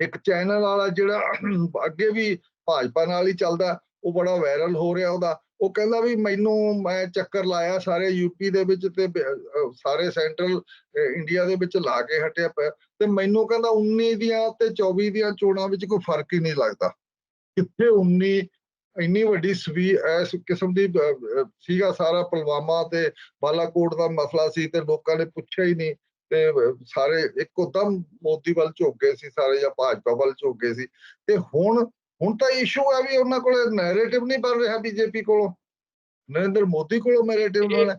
ਇੱਕ ਚੈਨਲ ਵਾਲਾ ਜਿਹੜਾ ਅੱਗੇ ਵੀ ਭਾਜਪਾ ਨਾਲ ਹੀ ਚੱਲਦਾ, ਉਹ ਬੜਾ ਵਾਇਰਲ ਹੋ ਰਿਹਾ ਉਹਦਾ। ਉਹ ਕਹਿੰਦਾ ਵੀ ਮੈਨੂੰ ਮੈਂ ਚੱਕਰ ਲਾਇਆ ਸਾਰੇ ਯੂਪੀ ਦੇ ਵਿੱਚ ਤੇ ਸਾਰੇ ਸੈਂਟਰਲ ਇੰਡੀਆ ਦੇ ਵਿੱਚ ਲਾ ਕੇ ਹਟਿਆ ਪਿਆ। ਤੇ ਮੈਨੂੰ ਕਹਿੰਦਾ 19 ਦੀਆਂ ਤੇ 24 ਦੀਆਂ ਚੋਣਾਂ ਵਿੱਚ ਕੋਈ ਫ਼ਰਕ ਹੀ ਨਹੀਂ ਲੱਗਦਾ। ਕਿੱਥੇ 19 ਇੰਨੀ ਵੱਡੀ ਸਵੀ ਇਸ ਕਿਸਮ ਦੀ ਸੀਗਾ ਸਾਰਾ ਪੁਲਵਾਮਾ ਤੇ ਬਾਲਾਕੋਟ ਦਾ ਮਸਲਾ ਸੀ ਤੇ ਲੋਕਾਂ ਨੇ ਪੁੱਛਿਆ ਹੀ ਨਹੀਂ। ਤੇ ਸਾਰੇ ਇੱਕੋ ਦਮ ਮੋਦੀ ਵੱਲ ਝੁਕ ਗਏ ਸੀ, ਸਾਰੇ ਜਾਂ ਭਾਜਪਾ ਵੱਲ ਝੁਕ ਗਏ ਸੀ। ਤੇ ਹੁਣ ਹੁਣ ਤਾਂ ਇਸ਼ੂ ਹੈ ਵੀ ਉਹਨਾਂ ਕੋਲੇ ਨੈਰੇਟਿਵ ਨਹੀਂ ਬਣ ਰਿਹਾ ਬੀਜੇਪੀ ਕੋਲੋਂ। ਨਰਿੰਦਰ ਮੋਦੀ ਕੋਲੋਂ ਨੈਰੇਟਿਵ ਨਾਲ।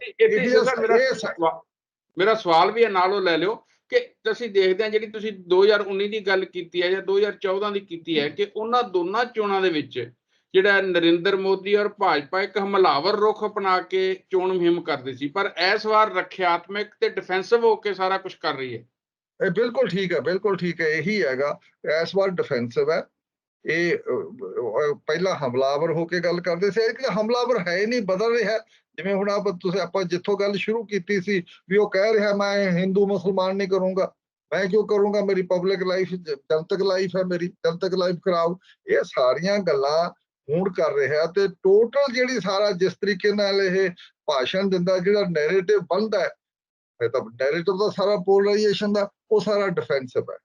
ਮੇਰਾ ਸਵਾਲ ਵੀ ਹੈ ਨਾਲੋਂ ਲੈ ਲਿਓ ਕਿ ਤੁਸੀਂ ਦੇਖਦੇ ਆ ਜਿਹੜੀ ਤੁਸੀਂ 2019 ਦੀ ਗੱਲ ਕੀਤੀ ਹੈ ਜਾਂ 2014 ਦੀ ਕੀਤੀ ਹੈ ਕਿ ਉਹਨਾਂ ਦੋਨਾਂ ਚੋਣਾਂ ਦੇ ਵਿੱਚ ਜਿਹੜਾ ਨਰਿੰਦਰ ਮੋਦੀ ਔਰ ਭਾਜਪਾ ਇੱਕ ਹਮਲਾਵਰ ਰੁਖ ਅਪਣਾ ਕੇ ਚੋਣ ਮੁਹਿੰਮ ਕਰਦੇ ਸੀ ਪਰ ਇਸ ਵਾਰ ਰੱਖਿਆਤਮਕ ਤੇ ਡਿਫੈਂਸਿਵ ਹੋ ਕੇ ਸਾਰਾ ਕੁਝ ਕਰ ਰਹੀ ਹੈ। ਇਹ ਬਿਲਕੁਲ ਠੀਕ ਹੈ ਬਿਲਕੁਲ ਠੀਕ ਹੈ ਇਹੀ ਹੈਗਾ। ਇਸ ਵਾਰ ਡਿਫੈਂਸਿਵ ਹੈ। ਇਹ ਪਹਿਲਾਂ ਹਮਲਾਵਰ ਹੋ ਕੇ ਗੱਲ ਕਰਦੇ ਸੀ, ਇਹ ਹਮਲਾਵਰ ਹੈ ਹੀ ਨਹੀਂ, ਬਦਲ ਰਿਹਾ। ਜਿਵੇਂ ਹੁਣ ਆਪ ਤੁਸੀਂ, ਆਪਾਂ ਜਿੱਥੋਂ ਗੱਲ ਸ਼ੁਰੂ ਕੀਤੀ ਸੀ ਵੀ ਉਹ ਕਹਿ ਰਿਹਾ, ਮੈਂ ਹਿੰਦੂ ਮੁਸਲਮਾਨ ਨਹੀਂ ਕਰੂੰਗਾ। ਮੈਂ ਕਿਉਂ ਕਰੂੰਗਾ? ਮੇਰੀ ਪਬਲਿਕ ਲਾਈਫ ਜਨਤਕ ਲਾਈਫ ਹੈ ਮੇਰੀ, ਜਨਤਕ ਲਾਈਫ ਖਰਾਬ। ਇਹ ਸਾਰੀਆਂ ਗੱਲਾਂ ਹੁਣ ਕਰ ਰਿਹਾ ਤੇ ਟੋਟਲ ਜਿਹੜੀ ਸਾਰਾ ਜਿਸ ਤਰੀਕੇ ਨਾਲ ਇਹ ਭਾਸ਼ਣ ਦਿੰਦਾ, ਜਿਹੜਾ ਨੈਰੇਟਿਵ ਬਣਦਾ ਹੈ, ਇਹ ਤਾਂ ਨੈਰੇਟਿਵ ਦਾ ਸਾਰਾ ਪੋਲਰਾਈਜੇਸ਼ਨ ਦਾ, ਉਹ ਸਾਰਾ ਡਿਫੈਂਸਿਵ ਹੈ।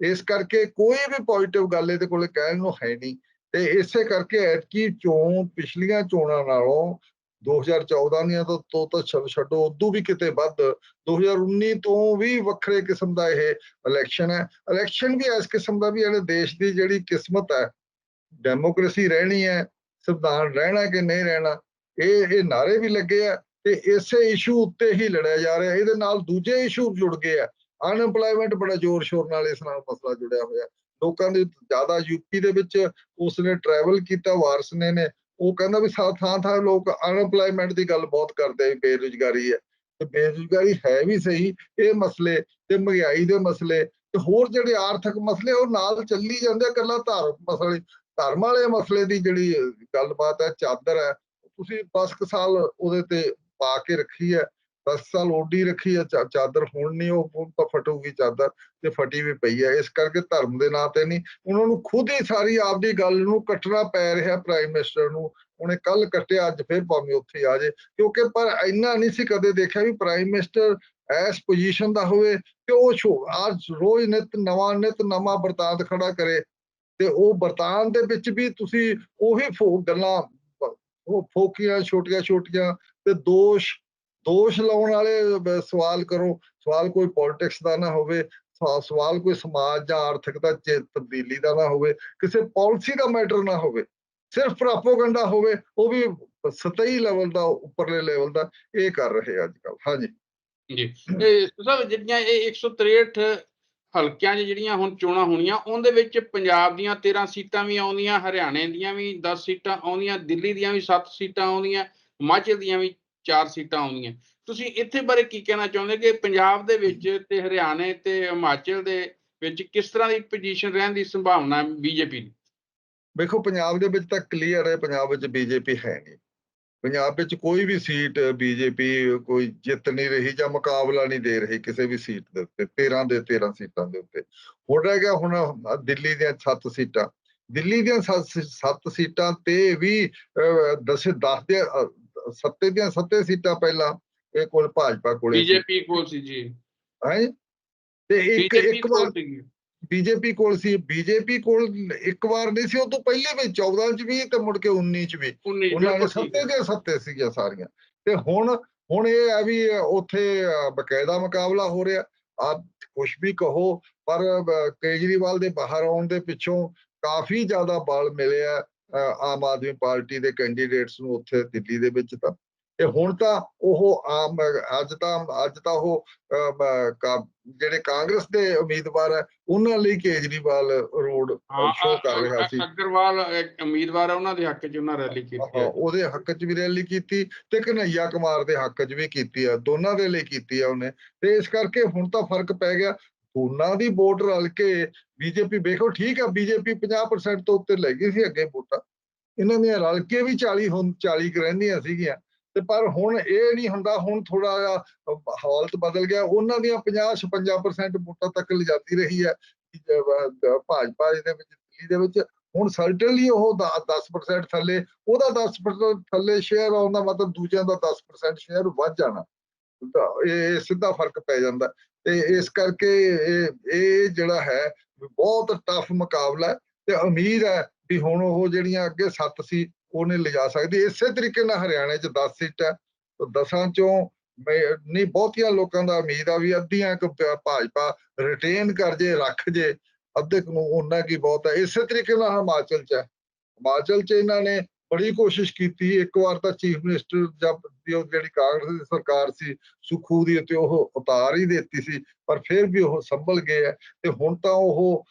ਇਸ ਕਰਕੇ ਕੋਈ ਵੀ ਪੋਜ਼ਿਟਿਵ ਗੱਲ ਇਹਦੇ ਕੋਲੇ ਕਹਿਣ ਨੂੰ ਹੈ ਨਹੀਂ। ਤੇ ਇਸੇ ਕਰਕੇ ਐਤਕੀ ਚੋਣ, ਪਿਛਲੀਆਂ ਚੋਣਾਂ ਨਾਲੋਂ 2014 ਦੀਆਂ ਤੋਂ ਤੋਂ ਤਾਂ ਛੱਡ- ਛੱਡੋ, ਉਦੋਂ ਵੀ ਕਿਤੇ ਵੱਧ। 2019 ਤੋਂ ਵੀ ਵੱਖਰੇ ਕਿਸਮ ਦਾ ਇਹ ਇਲੈਕਸ਼ਨ ਹੈ। ਇਲੈਕਸ਼ਨ ਵੀ ਇਸ ਕਿਸਮ ਦਾ ਵੀ ਇਹਦੇ ਦੇਸ਼ ਦੀ ਜਿਹੜੀ ਕਿਸਮਤ ਹੈ ਡੈਮੋਕ੍ਰੇਸੀ ਰਹਿਣੀ ਹੈ, ਸੰਵਿਧਾਨ ਰਹਿਣਾ ਕਿ ਨਹੀਂ ਰਹਿਣਾ, ਇਹ ਇਹ ਨਾਰੇ ਵੀ ਲੱਗੇ ਆ ਤੇ ਇਸੇ ਇਸ਼ੂ ਉੱਤੇ ਹੀ ਲੜਿਆ ਜਾ ਰਿਹਾ। ਇਹਦੇ ਨਾਲ ਦੂਜੇ ਇਸ਼ੂ ਜੁੜ ਗਏ ਆ। ਅਨਐਮਪਲੋਇਮੈਂਟ ਬੜਾ ਜ਼ੋਰ ਸ਼ੋਰ ਨਾਲ ਇਸ ਨਾਲ ਮਸਲਾ ਜੁੜਿਆ ਹੋਇਆ। ਲੋਕਾਂ ਦੇ ਜ਼ਿਆਦਾ ਯੂਪੀ ਦੇ ਵਿੱਚ ਉਸਨੇ ਟਰੈਵਲ ਕੀਤਾ ਵਾਰਸ ਨੇ। ਉਹ ਕਹਿੰਦਾ ਵੀ ਥਾਂ ਥਾਂ ਥਾਂ ਲੋਕ ਅਨਐਮਪਲੋਇਮੈਂਟ ਦੀ ਗੱਲ ਬਹੁਤ ਕਰਦੇ ਆ, ਬੇਰੁਜ਼ਗਾਰੀ ਹੈ। ਤੇ ਬੇਰੁਜ਼ਗਾਰੀ ਹੈ ਵੀ ਸਹੀ, ਇਹ ਮਸਲੇ ਤੇ ਮਹਿੰਗਾਈ ਦੇ ਮਸਲੇ ਤੇ ਹੋਰ ਜਿਹੜੇ ਆਰਥਿਕ ਮਸਲੇ, ਉਹ ਨਾਲ ਚੱਲੀ ਜਾਂਦੇ ਆ ਇਕੱਲਾ ਧਾਰਮਿਕ ਮਸਲੇ, ਧਰਮ ਵਾਲੇ ਮਸਲੇ ਦੀ ਜਿਹੜੀ ਗੱਲਬਾਤ ਹੈ, ਚਾਦਰ ਹੈ, ਤੁਸੀਂ 10 ਕੁ ਸਾਲ ਉਹਦੇ ਤੇ ਪਾ ਕੇ ਰੱਖੀ ਹੈ। 10 ਸਾਲ ਓਡੀ ਰੱਖੀ ਆ, ਚਾ- ਚਾਦਰ ਹੁਣ ਨਹੀਂ ਉਹ ਤਾਂ ਫਟੂਗੀ ਚਾਦਰ ਤੇ ਫਟੀ ਵੀ ਪਈ ਹੈ ਇਸ ਕਰਕੇ ਧਰਮ ਦੇ ਨਾਂ ਤੇ ਨਹੀਂ ਉਹਨਾਂ ਨੂੰ ਖੁਦ ਹੀ ਸਾਰੀ ਆਪਦੀ ਗੱਲ ਨੂੰ ਕੱਟਣਾ ਪੈ ਰਿਹਾ ਪ੍ਰਾਈਮ ਮਿਨਿਸਟਰ ਨੂੰ। ਉਹਨੇ ਕੱਲ ਕੱਟਿਆ, ਅੱਜ ਫਿਰ ਭਾਵੇਂ ਉੱਥੇ ਆ ਜਾਏ ਕਿਉਂਕਿ ਪਰ ਇੰਨਾ ਨਹੀਂ ਸੀ ਕਦੇ ਦੇਖਿਆ ਵੀ ਪ੍ਰਾਈਮ ਮਿਨਿਸਟਰ ਐਸ ਪੋਜੀਸ਼ਨ ਦਾ ਹੋਵੇ ਕਿ ਉਹ ਸ਼ੋ ਅੱਜ ਰੋਜ਼ ਨਿਤ, ਨਵਾਂ ਨਿਤ, ਨਵਾਂ ਵਰਤਾਂਤ ਖੜਾ ਕਰੇ। ਤੇ ਉਹ ਵਰਤਾਂਤ ਦੇ ਵਿੱਚ ਵੀ ਤੁਸੀਂ ਉਹੀ ਫੋ, ਗੱਲਾਂ, ਉਹ ਫੋਕੀਆਂ ਛੋਟੀਆਂ ਛੋਟੀਆਂ ਤੇ ਦੋਸ਼ ਦੋਸ਼ ਲਾਉਣ ਵਾਲੇ ਸਵਾਲ ਕਰੋ। ਸਵਾਲ ਕੋਈ ਪੋਲਿਟਿਕਸ ਦਾ ਨਾ ਹੋਵੇ। ਸਵਾ- ਸਵਾਲ ਕੋਈ ਸਮਾਜ ਜਾਂ ਆਰਥਿਕਤਾ ਚ, ਤਬਦੀਲੀ ਦਾ ਨਾ ਹੋਵੇ। ਕਿਸੇ ਪਾਲਿਸੀ ਦਾ ਮੈਟਰ ਨਾ ਹੋਵੇ। ਸਿਰਫ ਪ੍ਰੋਪਗੈਂਡਾ ਹੋਵੇ, ਉਹ ਵੀ ਸਤਹੀ ਲੈਵਲ ਦਾ, ਉੱਪਰਲੇ ਲੈਵਲ ਦਾ ਇਹ ਕਰ ਰਹੇ ਅੱਜ ਕੱਲ ਹਾਂਜੀ। ਜੀ। ਇਹ ਸਭ ਜਿਹੜੀਆਂ ਇਹ 163 ਹਲਕਿਆਂ 'ਚ ਜਿਹੜੀਆਂ ਹੁਣ ਚੋਣਾਂ ਹੋਣੀਆਂ, ਉਹਦੇ ਵਿੱਚ ਪੰਜਾਬ ਦੀਆਂ 13 ਸੀਟਾਂ ਵੀ ਆਉਂਦੀਆਂ, ਹਰਿਆਣੇ ਦੀਆਂ ਵੀ 10 ਸੀਟਾਂ ਆਉਂਦੀਆਂ, ਦਿੱਲੀ ਦੀਆਂ ਵੀ 7 ਸੀਟਾਂ ਆਉਂਦੀਆਂ, ਹਿਮਾਚਲ ਦੀਆਂ ਵੀ ਚਾਰ ਸੀਟਾਂ ਆਉਂਦੀਆਂ। ਤੁਸੀਂ ਇੱਥੇ ਬਾਰੇ ਕੀ ਕਹਿਣਾ ਚਾਹੁੰਦੇ ਕਿ ਪੰਜਾਬ ਦੇ ਵਿੱਚ ਤੇ ਹਰਿਆਣੇ ਤੇ ਹਿਮਾਚਲ ਦੇ ਵਿੱਚ ਕਿਸ ਤਰ੍ਹਾਂ ਦੀ ਪੋਜੀਸ਼ਨ ਰਹਿਣ ਦੀ ਸੰਭਾਵਨਾ ਬੀਜੇਪੀ ਦੀ? ਵੇਖੋ ਪੰਜਾਬ ਦੇ ਵਿੱਚ ਤਾਂ ਕਲੀਅਰ ਹੈ, ਪੰਜਾਬ ਵਿੱਚ ਬੀਜੇਪੀ ਹੈ ਨਹੀਂ। ਪੰਜਾਬ ਵਿੱਚ ਕੋਈ ਵੀ ਸੀਟ ਬੀਜੇਪੀ ਕੋਈ ਜਿੱਤ ਨਹੀਂ ਰਹੀ ਜਾਂ ਮੁਕਾਬਲਾ ਨਹੀਂ ਦੇ ਰਹੀ ਕਿਸੇ ਵੀ ਸੀਟ ਦੇ ਉੱਤੇ 13 ਦੇ 13 ਸੀਟਾਂ ਦੇ ਉੱਤੇ। ਹੁਣ ਰਹਿ ਗਿਆ ਹੁਣ ਦਿੱਲੀ ਦੀਆਂ 7 ਸੀਟਾਂ। ਦਿੱਲੀ ਦੀਆਂ 7 ਸੀਟਾਂ ਤੇ ਵੀ 10 10 ਦੇ ਸੱਤੇ ਦੀਆਂ ਸੱਤੇ ਸੀਟਾਂ ਪਹਿਲਾਂ ਇਹ ਕੋਲ ਭਾਜਪਾ ਕੋਲੇ ਸੀ। ਬੀਜੇਪੀ ਕੋਲ ਸੀ ਜੀ। ਹੈਂ? ਤੇ ਇੱਕ ਇੱਕ ਵਾਰ ਬੀਜੇਪੀ ਕੋਲ ਸੀ। ਬੀਜੇਪੀ ਕੋਲ ਇੱਕ ਵਾਰ ਨਹੀਂ ਸੀ ਉਹ ਤੋਂ ਪਹਿਲੇ ਵੀ 14 ਚ ਵੀ ਤੇ ਮੁੜ ਕੇ 19 ਚ ਵੀ। 19 ਉਹਨਾਂ ਨੇ ਸੱਤੇ ਦੇ ਸੱਤੇ ਸੀਗੀਆਂ ਸਾਰੀਆਂ। ਤੇ ਹੁਣ ਹੁਣ ਇਹ ਹੈ ਵੀ ਉੱਥੇ ਬਕਾਇਦਾ ਮੁਕਾਬਲਾ ਹੋ ਰਿਹਾ। ਆਪ ਕੁਛ ਵੀ ਕਹੋ ਪਰ ਕੇਜਰੀਵਾਲ ਦੇ ਬਾਹਰ ਆਉਣ ਦੇ ਪਿੱਛੋਂ ਕਾਫੀ ਜ਼ਿਆਦਾ ਬਲ ਮਿਲਿਆ। ਆਮ ਆਦਮੀ ਪਾਰਟੀ ਦੇ ਕੈਂਡੀਡੇਟਸ ਨੂੰ ਉੱਥੇ ਦਿੱਲੀ ਦੇ ਵਿੱਚ ਤਾਂ। ਤੇ ਹੁਣ ਤਾਂ ਉਹ ਆਮ ਅੱਜ ਤਾਂ ਅੱਜ ਤਾਂ ਉਹ ਜਿਹੜੇ ਕਾਂਗਰਸ ਦੇ ਉਮੀਦਵਾਰ ਹੈ ਉਹਨਾਂ ਲਈ ਕੇਜਰੀਵਾਲ ਰੋਡ ਸ਼ੋਅ ਕਰ ਰਿਹਾ ਸੀ। ਅਗਰਵਾਲ ਇੱਕ ਉਮੀਦਵਾਰ ਹੈ ਉਹਨਾਂ ਦੇ ਹੱਕ 'ਚ ਉਹਨਾਂ ਰੈਲੀ ਕੀਤੀ ਹੈ। ਉਹਦੇ ਹੱਕ 'ਚ ਵੀ ਰੈਲੀ ਕੀਤੀ ਤੇ ਕਨਈਆ ਕੁਮਾਰ ਦੇ ਹੱਕ 'ਚ ਵੀ ਕੀਤੀ ਆ ਦੋਨਾਂ ਦੇ ਲਈ ਕੀਤੀ ਆ ਉਹਨੇ। ਤੇ ਇਸ ਕਰਕੇ ਹੁਣ ਤਾਂ ਫ਼ਰਕ ਪੈ ਗਿਆ ਉਹਨਾਂ ਦੀ ਵੋਟ ਰਲ ਕੇ ਬੀਜੇਪੀ, ਵੇਖੋ ਠੀਕ ਆ, ਬੀਜੇਪੀ 50% ਤੋਂ ਉੱਤੇ ਲੈ ਗਈ ਸੀ ਅੱਗੇ ਵੋਟਾਂ। ਇਹਨਾਂ ਦੀਆਂ ਰਲ ਕੇ ਵੀ 40 ਹੁਣ 40 ਰਹਿੰਦੀਆਂ ਸੀਗੀਆਂ। ਤੇ ਪਰ ਹੁਣ ਇਹ ਨਹੀਂ ਹੁੰਦਾ, ਹੁਣ ਥੋੜਾ ਜਿਹਾ ਹਾਲਤ ਬਦਲ ਗਿਆ। ਉਹਨਾਂ ਦੀਆਂ 50 56% ਵੋਟਾਂ ਤੱਕ ਲਿਜਾਂਦੀ ਰਹੀ ਹੈ ਭਾਜਪਾ ਦੇ ਵਿੱਚ, ਦਿੱਲੀ ਦੇ ਵਿੱਚ। ਹੁਣ ਸਰਟਨਲੀ ਉਹ 10% ਥੱਲੇ, ਉਹਦਾ 10% ਥੱਲੇ ਸ਼ੇਅਰ ਆਉਂਦਾ ਮਤਲਬ ਦੂਜਿਆਂ ਦਾ 10% ਸ਼ੇਅਰ ਵੱਧ ਜਾਣਾ। ਇਹ ਸਿੱਧਾ ਫ਼ਰਕ ਪੈ ਜਾਂਦਾ। ਤੇ ਇਸ ਕਰਕੇ ਇਹ ਜਿਹੜਾ ਹੈ, ਬਹੁਤ ਟਫ ਮੁਕਾਬਲਾ ਹੈ ਤੇ ਉਮੀਦ ਹੈ ਵੀ ਹੁਣ ਉਹ ਜਿਹੜੀਆਂ ਅੱਗੇ 7 ਸੀ, ਉਹਨੇ ਲਿਜਾ ਸਕਦੀ ਇਸੇ ਤਰੀਕੇ ਨਾਲ ਹਰਿਆਣੇ 'ਚ 10 ਸੀਟਾਂ ਤਾਂ 10 ਚੋਂ ਮੈਂ- ਨਹੀਂ, ਬਹੁਤੀਆਂ ਲੋਕਾਂ ਦਾ ਉਮੀਦ ਆ ਵੀ ਅੱਧੀਆਂ ਕੁ ਭਾਜਪਾ ਰਿਟੇਨ ਕਰ ਜੇ, ਰੱਖ ਜੇ। ਅੱਧੇ ਕੁ ਨੂੰ ਉਹਨਾਂ ਕੀ ਬਹੁਤ ਹੈ। ਇਸੇ ਤਰੀਕੇ ਨਾਲ ਹਿਮਾਚਲ 'ਚ ਹੈ। ਹਿਮਾਚਲ 'ਚ ਇਹਨਾਂ ਨੇ ਬੜੀ ਕੋਸ਼ਿਸ਼ ਕੀਤੀ। ਇੱਕ ਵਾਰ ਤਾਂ ਚੀਫ ਮਿਨਿਸਟਰ ਜਦ ਜਿਹੜੀ ਕਾਂਗਰਸ ਦੀ ਸਰਕਾਰ ਸੀ ਸੁਖੂ ਦੀ ਤੇ ਉਹ ਉਤਾਰ ਹੀ ਦਿੱਤੀ ਸੀ ਪਰ ਫਿਰ ਵੀ ਉਹ ਸੰਭਲ ਗਏ ਹੈ ਤੇ ਹੁਣ ਤਾਂ ਉਹ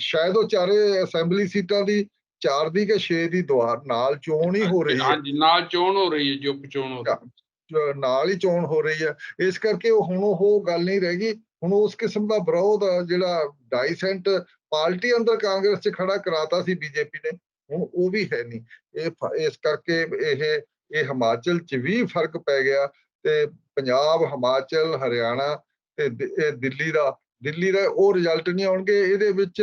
ਸ਼ਾਇਦ ਉਹ ਚਾਰੇ ਅਸੈਂਬਲੀ ਸੀਟਾਂ ਦੀ ਚਾਰ ਦੀ ਕਿ 6 ਦੀ ਦੁਆਰ ਨਾਲ ਚੋਣ ਹੀ ਹੋ ਰਹੀ ਹੈ। ਹਾਂਜੀ ਨਾਲ ਚੋਣ ਹੋ ਰਹੀ ਹੈ ਜੋ ਚੋਣ ਹੋ ਰਹੀ ਹੈ। ਨਾਲ ਹੀ ਚੋਣ ਹੋ ਰਹੀ ਹੈ। ਇਸ ਕਰਕੇ ਉਹ ਹੁਣ ਉਹ ਗੱਲ ਨਹੀਂ ਰਹਿ ਗਈ। ਹੁਣ ਉਸ ਕਿਸਮ ਦਾ ਵਿਰੋਧ ਜਿਹੜਾ ਡਾਈਸੈਂਟ ਪਾਰਟੀ ਅੰਦਰ ਕਾਂਗਰਸ 'ਚ ਖੜਾ ਕਰਾਤਾ ਸੀ ਬੀਜੇਪੀ ਨੇ। ਹੁਣ ਉਹ ਵੀ ਹੈ ਨਹੀਂ। ਇਹ ਇਸ ਕਰਕੇ ਇਹ ਇਹ ਹਿਮਾਚਲ 'ਚ ਵੀ ਫ਼ਰਕ ਪੈ ਗਿਆ ਤੇ ਪੰਜਾਬ, ਹਿਮਾਚਲ, ਹਰਿਆਣਾ ਤੇ ਦਿੱਲੀ ਦਾ ਦਿੱਲੀ ਦਾ ਉਹ ਰਿਜ਼ਲਟ ਨਹੀਂ ਆਉਣਗੇ। ਇਹਦੇ ਵਿੱਚ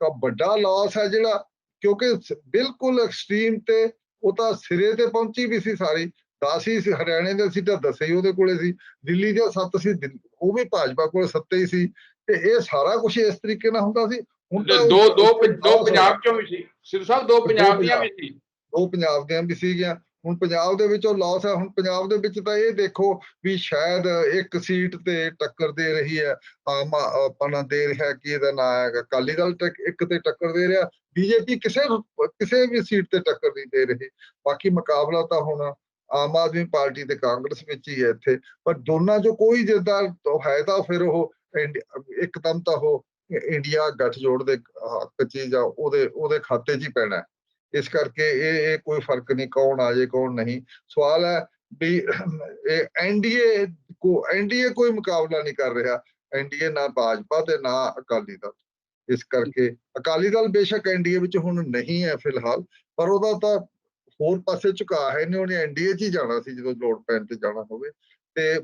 ਕਾ ਵੱਡਾ ਲਾਸ ਹੈ ਜਿਹੜਾ, ਕਿਉਂਕਿ ਬਿਲਕੁਲ ਐਕਸਟ੍ਰੀਮ ਤੇ ਉਹ ਤਾਂ ਸਿਰੇ ਤੇ ਪਹੁੰਚੀ ਵੀ ਸੀ ਸਾਰੀ। 10 ਹੀ ਸੀ, ਹਰਿਆਣੇ ਦੇ ਸੀਟਾਂ 10 ਹੀ ਉਹਦੇ ਕੋਲੇ ਸੀ। ਦਿੱਲੀ ਦੇ 7 ਸੀ ਉਹ ਵੀ ਭਾਜਪਾ ਕੋਲ 7 ਹੀ ਸੀ। ਤੇ ਇਹ ਸਾਰਾ ਕੁਝ ਇਸ ਤਰੀਕੇ ਨਾਲ ਹੁੰਦਾ ਸੀ। ਦੋ ਦੋ ਦੋ ਪੰਜਾਬ ਚੋਂ ਵੀ ਸੀ। ਸਿਰ ਸਾਹਿਬ ਦੋ ਪੰਜਾਬ ਦੀਆਂ ਵੀ ਸੀ। ਦੋ ਪੰਜਾਬ ਦੀਆਂ ਵੀ ਸੀਗੀਆਂ। ਹੁਣ ਪੰਜਾਬ ਦੇ ਵਿੱਚ ਉਹ ਲਾਸ ਹੈ। ਹੁਣ ਪੰਜਾਬ ਦੇ ਵਿੱਚ ਤਾਂ ਇਹ ਦੇਖੋ ਵੀ ਸ਼ਾਇਦ ਇੱਕ ਸੀਟ ਤੇ ਟੱਕਰ ਦੇ ਰਹੀ ਹੈ। ਆਮ ਆਪਣਾ ਦੇ ਰਿਹਾ ਕੀ ਇਹਦਾ ਨਾਂ ਹੈ ਅਕਾਲੀ ਦਲ ਇੱਕ ਤੇ ਟੱਕਰ ਦੇ ਰਿਹਾ। ਬੀਜੇਪੀ ਕਿਸੇ ਕਿਸੇ ਵੀ ਸੀਟ ਤੇ ਟੱਕਰ ਨਹੀਂ ਦੇ ਰਹੀ। ਬਾਕੀ ਮੁਕਾਬਲਾ ਤਾਂ ਹੁਣ ਆਮ ਆਦਮੀ ਪਾਰਟੀ ਤੇ ਕਾਂਗਰਸ ਵਿੱਚ ਹੀ ਹੈ ਇੱਥੇ। ਪਰ ਦੋਨਾਂ ਚੋਂ ਕੋਈ ਜਿੱਦਾਂ ਹੈ ਤਾਂ ਫਿਰ ਉਹ ਇੱਕਦਮ ਤਾਂ ਉਹ ਇੰਡੀਆ ਗੱਠਜੋੜ ਦੇ ਹੱਕ 'ਚ ਹੀ ਜਾਂ ਉਹਦੇ ਉਹਦੇ ਖਾਤੇ 'ਚ ਹੀ ਪੈਣਾ ਇਸ ਕਰਕੇ ਇਹ ਇਹ ਕੋਈ ਫ਼ਰਕ ਨਹੀਂ, ਕੌਣ ਆ ਜੇ, ਕੌਣ ਨਹੀਂ। ਸਵਾਲ ਹੈ ਵੀ ਇਹ ਐਨਡੀਏ ਕੋ ਐਨਡੀਏ ਕੋਈ ਮੁਕਾਬਲਾ ਨਹੀਂ ਕਰ ਰਿਹਾ। ਐਨਡੀਏ ਨਾ ਭਾਜਪਾ ਤੇ ਨਾ ਅਕਾਲੀ ਦਲ। ਇਸ ਕਰਕੇ ਅਕਾਲੀ ਦਲ ਬੇਸ਼ੱਕ ਐਨਡੀਏ ਵਿੱਚ ਹੁਣ ਨਹੀਂ ਹੈ ਫਿਲਹਾਲ, ਪਰ ਉਹਦਾ ਤਾਂ ਹੋਰ ਪਾਸੇ ਝੁਕਾ ਹੈ ਨੇ ਉਹਨੇ ਐਨਡੀਏ 'ਚ ਹੀ ਜਾਣਾ ਸੀ ਜਦੋਂ ਲੋੜ ਪੈਣ ਤੇ ਜਾਣਾ ਹੋਵੇ। ਤੇ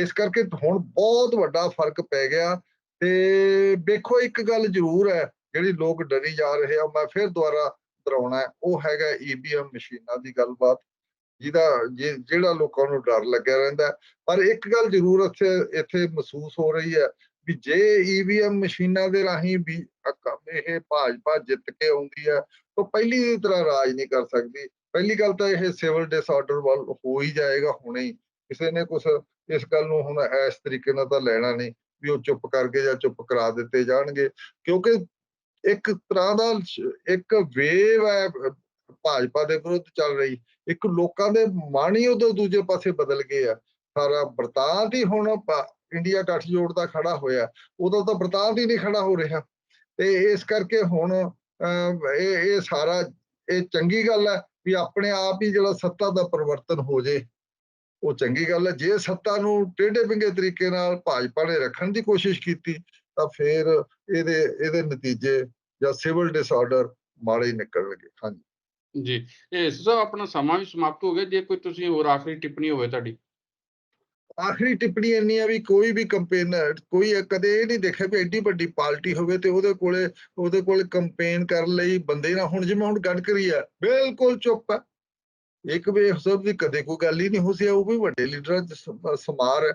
ਇਸ ਕਰਕੇ ਹੁਣ ਬਹੁਤ ਵੱਡਾ ਫ਼ਰਕ ਪੈ ਗਿਆ। ਤੇ ਵੇਖੋ ਇੱਕ ਗੱਲ ਜ਼ਰੂਰ ਹੈ, ਜਿਹੜੀ ਲੋਕ ਡਰੀ ਜਾ ਰਹੇ ਆ, ਮੈਂ ਫਿਰ ਦੁਬਾਰਾ ਦੁਹਰਾਉਣਾ ਉਹ ਹੈਗਾ ਈਵੀਐਮ ਮਸ਼ੀਨਾਂ ਦੀ ਗੱਲਬਾਤ, ਜਿਹਦਾ ਜਿ- ਜਿਹੜਾ ਲੋਕਾਂ ਨੂੰ ਡਰ ਲੱਗਿਆ ਰਹਿੰਦਾ ਪਰ ਇੱਕ ਗੱਲ ਜ਼ਰੂਰ ਇੱਥੇ ਇੱਥੇ ਮਹਿਸੂਸ ਹੋ ਰਹੀ ਹੈ ਵੀ ਜੇ ਈਵੀਐਮ ਮਸ਼ੀਨਾਂ ਦੇ ਰਾਹੀਂ ਵੀ ਇਹ ਭਾਜਪਾ ਜਿੱਤ ਕੇ ਆਉਂਦੀ ਹੈ, ਤਾਂ ਪਹਿਲੀ ਦੀ ਤਰ੍ਹਾਂ ਰਾਜ ਨਹੀਂ ਕਰ ਸਕਦੀ। ਪਹਿਲੀ ਗੱਲ ਤਾਂ ਇਹ ਸਿਵਲ ਡਿਸਆਰਡਰ ਵੱਲ ਹੋ ਹੀ ਜਾਏਗਾ ਹੁਣੇ ਹੀ। ਕਿਸੇ ਨੇ ਕੁਛ ਇਸ ਗੱਲ ਨੂੰ ਹੁਣ ਇਸ ਤਰੀਕੇ ਨਾਲ ਤਾਂ ਲੈਣਾ ਨਹੀਂ। ਵੀ ਉਹ ਚੁੱਪ ਕਰਕੇ ਜਾਂ ਚੁੱਪ ਕਰਾ ਦਿੱਤੇ ਜਾਣਗੇ ਕਿਉਂਕਿ ਇੱਕ ਤਰ੍ਹਾਂ ਦਾ ਇੱਕ ਵੇਵ ਹੈ ਭਾਜਪਾ ਦੇ ਵਿਰੁੱਧ ਚੱਲ ਰਹੀ ਇੱਕ ਲੋਕਾਂ ਦੇ ਮਨ ਹੀ ਉਦੋਂ ਦੂਜੇ ਪਾਸੇ ਬਦਲ ਗਏ ਆ। ਸਾਰਾ ਬਰਤਾਂਤ ਹੀ ਹੁਣ ਇੰਡੀਆ ਗੱਠਜੋੜ ਦਾ ਖੜਾ ਹੋਇਆ ਉਦੋਂ ਤਾਂ ਬਰਤਾਂਤ ਹੀ ਨਹੀਂ ਖੜਾ ਹੋ ਰਿਹਾ। ਤੇ ਇਸ ਕਰਕੇ ਹੁਣ ਅਹ, ਇਹ ਇਹ ਸਾਰਾ ਇਹ ਚੰਗੀ ਗੱਲ ਹੈ ਵੀ ਆਪਣੇ ਆਪ ਹੀ ਜਿਹੜਾ ਸੱਤਾ ਦਾ ਪਰਿਵਰਤਨ ਹੋ ਜੇ। ਉਹ ਚੰਗੀ ਗੱਲ ਹੈ ਜੇ ਸੱਤਾ ਨੂੰ ਟੇਢੇ ਬਿੰਗੇ ਤਰੀਕੇ ਨਾਲ ਭਾਜਪਾ ਨੇ ਰੱਖਣ ਦੀ ਕੋਸ਼ਿਸ਼ ਕੀਤੀ ਤਾਂ ਫਿਰ ਇਹਦੇ ਇਹਦੇ ਨਤੀਜੇ ਜਾਂ ਸਿਵਲ ਡਿਸਆਰਡਰ ਮਾੜੇ ਹੀ ਨਿਕਲਣਗੇ। ਹਾਂਜੀ। ਜੀ ਇਹ ਸਭ ਆਪਣਾ ਸਮਾਂ ਵੀ ਸਮਾਪਤ ਹੋ ਗਿਆ ਜੇ ਕੋਈ ਤੁਸੀਂ ਹੋਰ ਆਖਰੀ ਟਿੱਪਣੀ ਹੋਵੇ ਤੁਹਾਡੀ। ਆਖਰੀ ਟਿੱਪਣੀ ਇੰਨੀ ਆ ਵੀ ਕੋਈ ਵੀ ਕੰਪੇਨਰ ਕੋਈ ਕਦੇ ਇਹ ਨਹੀਂ ਦੇਖਿਆ ਵੀ ਐਡੀ ਵੱਡੀ ਪਾਰਟੀ ਹੋਵੇ ਤੇ ਉਹਦੇ ਕੋਲੇ ਉਹਦੇ ਕੋਲੇ ਕੰਪੇਨ ਕਰਨ ਲਈ ਬੰਦੇ ਨਾ ਹੁਣ ਜਿਵੇਂ ਹੁਣ ਗਡਕਰੀ ਆ ਬਿਲਕੁਲ ਚੁੱਪ ਹੈ। ਇੱਕ ਵੇ ਸਭ ਦੀ ਕਦੇ ਕੋਈ ਗੱਲ ਹੀ ਨਹੀਂ ਹੋ ਸੀ ਉਹ ਵੀ ਵੱਡੇ ਲੀਡਰਾਂ ਚ ਸਮਾਰ ਹੈ।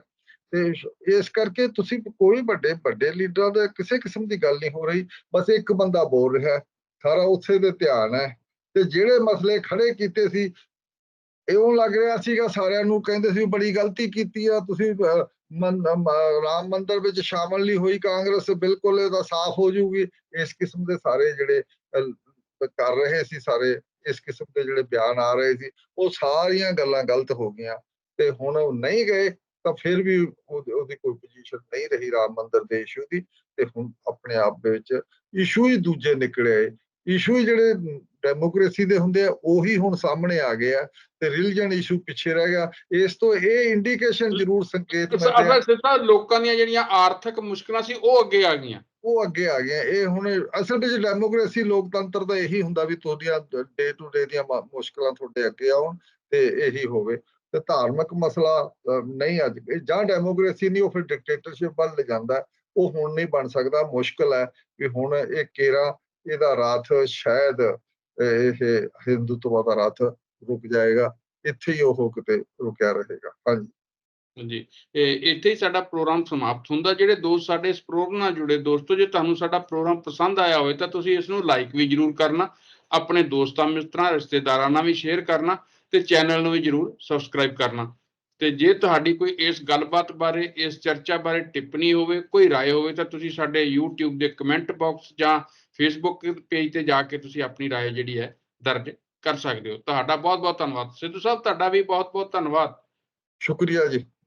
ਤੇ ਇਸ ਕਰਕੇ ਤੁਸੀਂ ਕੋਈ ਵੱਡੇ ਵੱਡੇ ਲੀਡਰਾਂ ਦਾ ਕਿਸੇ ਕਿਸਮ ਦੀ ਗੱਲ ਨਹੀਂ ਹੋ ਰਹੀ, ਬਸ ਇੱਕ ਬੰਦਾ ਬੋਲ ਰਿਹਾ ਸਾਰਾ ਉਸੇ ਦੇ ਧਿਆਨ ਹੈ। ਤੇ ਜਿਹੜੇ ਮਸਲੇ ਖੜੇ ਕੀਤੇ ਸੀ, ਇਉਂ ਲੱਗ ਰਿਹਾ ਸੀਗਾ ਸਾਰਿਆਂ ਨੂੰ, ਕਹਿੰਦੇ ਸੀ ਬੜੀ ਗਲਤੀ ਕੀਤੀ ਆ, ਤੁਸੀਂ ਰਾਮ ਮੰਦਰ ਵਿੱਚ ਸ਼ਾਮਲ ਨਹੀਂ ਹੋਈ, ਕਾਂਗਰਸ ਬਿਲਕੁਲ ਇਹਦਾ ਸਾਫ਼ ਹੋ ਜਾਊਗੀ। ਇਸ ਕਿਸਮ ਦੇ ਸਾਰੇ ਜਿਹੜੇ ਕਰ ਰਹੇ ਸੀ ਸਾਰੇ ਇਸ ਕਿਸਮ ਦੇ ਜਿਹੜੇ ਬਿਆਨ ਆ ਰਹੇ ਸੀ ਉਹ ਸਾਰੀਆਂ ਗੱਲਾਂ ਗਲਤ ਹੋ ਗਈਆਂ। ਤੇ ਹੁਣ ਉਹ ਨਹੀਂ ਗਏ ਤਾਂ ਫਿਰ ਵੀ ਉਹਦੀ ਕੋਈ ਪੋਜੀਸ਼ਨ ਨਹੀਂ ਰਹੀ ਰਾਮ ਮੰਦਿਰ ਦੇ ਇਸ਼ੂ ਦੀ ਤੇ ਹੁਣ ਆਪਣੇ ਆਪ ਦੇ ਵਿੱਚ ਇਸ਼ੂ ਹੀ ਦੂਜੇ ਨਿਕਲੇ ਆਏ ਇਸ਼ੂ ਜਿਹੜੇ ਡੈਮੋਕ੍ਰੇਸੀ ਦੇ ਹੁੰਦੇ ਆ ਉਹੀ ਹੁਣ ਸਾਹਮਣੇ ਆ ਗਏ ਆ ਤੇ ਰਿਲੀਜਨ ਇਸ਼ੂ ਪਿੱਛੇ ਰਹਿ ਗਿਆ। ਇਸ ਤੋਂ ਇਹ ਇੰਡੀਕੇਸ਼ਨ ਜ਼ਰੂਰ ਸੰਕੇਤ ਮਿਲਦੇ ਆ। ਸਿੱਧਾ ਲੋਕਾਂ ਦੀਆਂ ਜਿਹੜੀਆਂ ਆਰਥਿਕ ਮੁਸ਼ਕਲਾਂ ਸੀ ਉਹ ਅੱਗੇ ਆ ਗਈਆਂ। ਉਹ ਅੱਗੇ ਆ ਗਏ ਇਹ ਹੁਣ ਅਸਲ ਵਿੱਚ ਡੈਮੋਕ੍ਰੇਸੀ ਲੋਕਤੰਤਰ ਦਾ ਇਹੀ ਹੁੰਦਾ ਵੀ ਤੁਹਾਡੀਆਂ ਡੇ ਟੂ ਡੇ ਦੀਆਂ ਮ- ਮੁਸ਼ਕਲਾਂ ਤੁਹਾਡੇ ਅੱਗੇ ਆਉਣ ਤੇ ਇਹੀ ਹੋਵੇ। ਤੇ ਧਾਰਮਿਕ ਮਸਲਾ ਨਹੀਂ ਅੱਜ ਜਾਂ ਡੈਮੋਕ੍ਰੇਸੀ ਨਹੀਂ, ਉਹ ਫਿਰ ਡਿਕਟੇਟਰਸ਼ਿਪ ਵੱਲ ਲੈ ਜਾਂਦਾ ਉਹ ਹੁਣ ਨਹੀਂ ਬਣ ਸਕਦਾ। ਮੁਸ਼ਕਲ ਹੈ ਵੀ ਹੁਣ ਇਹ ਕੇਰਾ, ਇਹਦਾ ਰਾਥ ਸ਼ਾਇਦ, ਇਹ ਹਿੰਦੂਤਵਾ ਦਾ ਰਾਥ ਰੁਕ ਜਾਏਗਾ। ਇੱਥੇ ਹੀ ਉਹ ਕਿਤੇ ਰੁਕਿਆ ਰਹੇਗਾ। ਹਾਂਜੀ। ਜੀ ਇਹ ਇੱਥੇ ਹੀ ਸਾਡਾ ਪ੍ਰੋਗਰਾਮ ਸਮਾਪਤ ਹੁੰਦਾ ਜਿਹੜੇ ਦੋਸਤ ਸਾਡੇ ਇਸ ਪ੍ਰੋਗਰਾਮ ਨਾਲ ਜੁੜੇ ਦੋਸਤੋ ਜੇ ਤੁਹਾਨੂੰ ਸਾਡਾ ਪ੍ਰੋਗਰਾਮ ਪਸੰਦ ਆਇਆ ਹੋਵੇ ਤਾਂ ਤੁਸੀਂ ਇਸ ਨੂੰ ਲਾਈਕ ਵੀ ਜਰੂਰ ਕਰਨਾ ਆਪਣੇ ਦੋਸਤਾਂ ਮਿੱਤਰਾਂ ਰਿਸ਼ਤੇਦਾਰਾਂ ਨਾਲ ਵੀ ਸ਼ੇਅਰ ਕਰਨਾ ਤੇ ਚੈਨਲ ਨੂੰ ਵੀ ਜਰੂਰ ਸਬਸਕ੍ਰਾਈਬ ਕਰਨਾ ਤੇ ਜੇ ਤੁਹਾਡੀ ਕੋਈ ਇਸ ਗੱਲਬਾਤ ਬਾਰੇ ਇਸ ਚਰਚਾ ਬਾਰੇ ਟਿੱਪਣੀ ਹੋਵੇ ਕੋਈ رائے ਹੋਵੇ ਤਾਂ ਤੁਸੀਂ ਸਾਡੇ YouTube ਦੇ ਕਮੈਂਟ ਬਾਕਸ ਜਾਂ Facebook ਪੇਜ ਤੇ ਜਾ ਕੇ ਤੁਸੀਂ ਆਪਣੀ رائے ਜਿਹੜੀ ਹੈ ਦਰਜ ਕਰ ਸਕਦੇ ਹੋ ਤੁਹਾਡਾ ਬਹੁਤ ਬਹੁਤ ਧੰਨਵਾਦ ਸਿੱਧੂ ਸਾਹਿਬ ਤੁਹਾਡਾ ਵੀ ਬਹੁਤ ਬਹੁਤ ਧੰਨਵਾਦ ਸ਼ੁਕਰੀਆ ਜੀ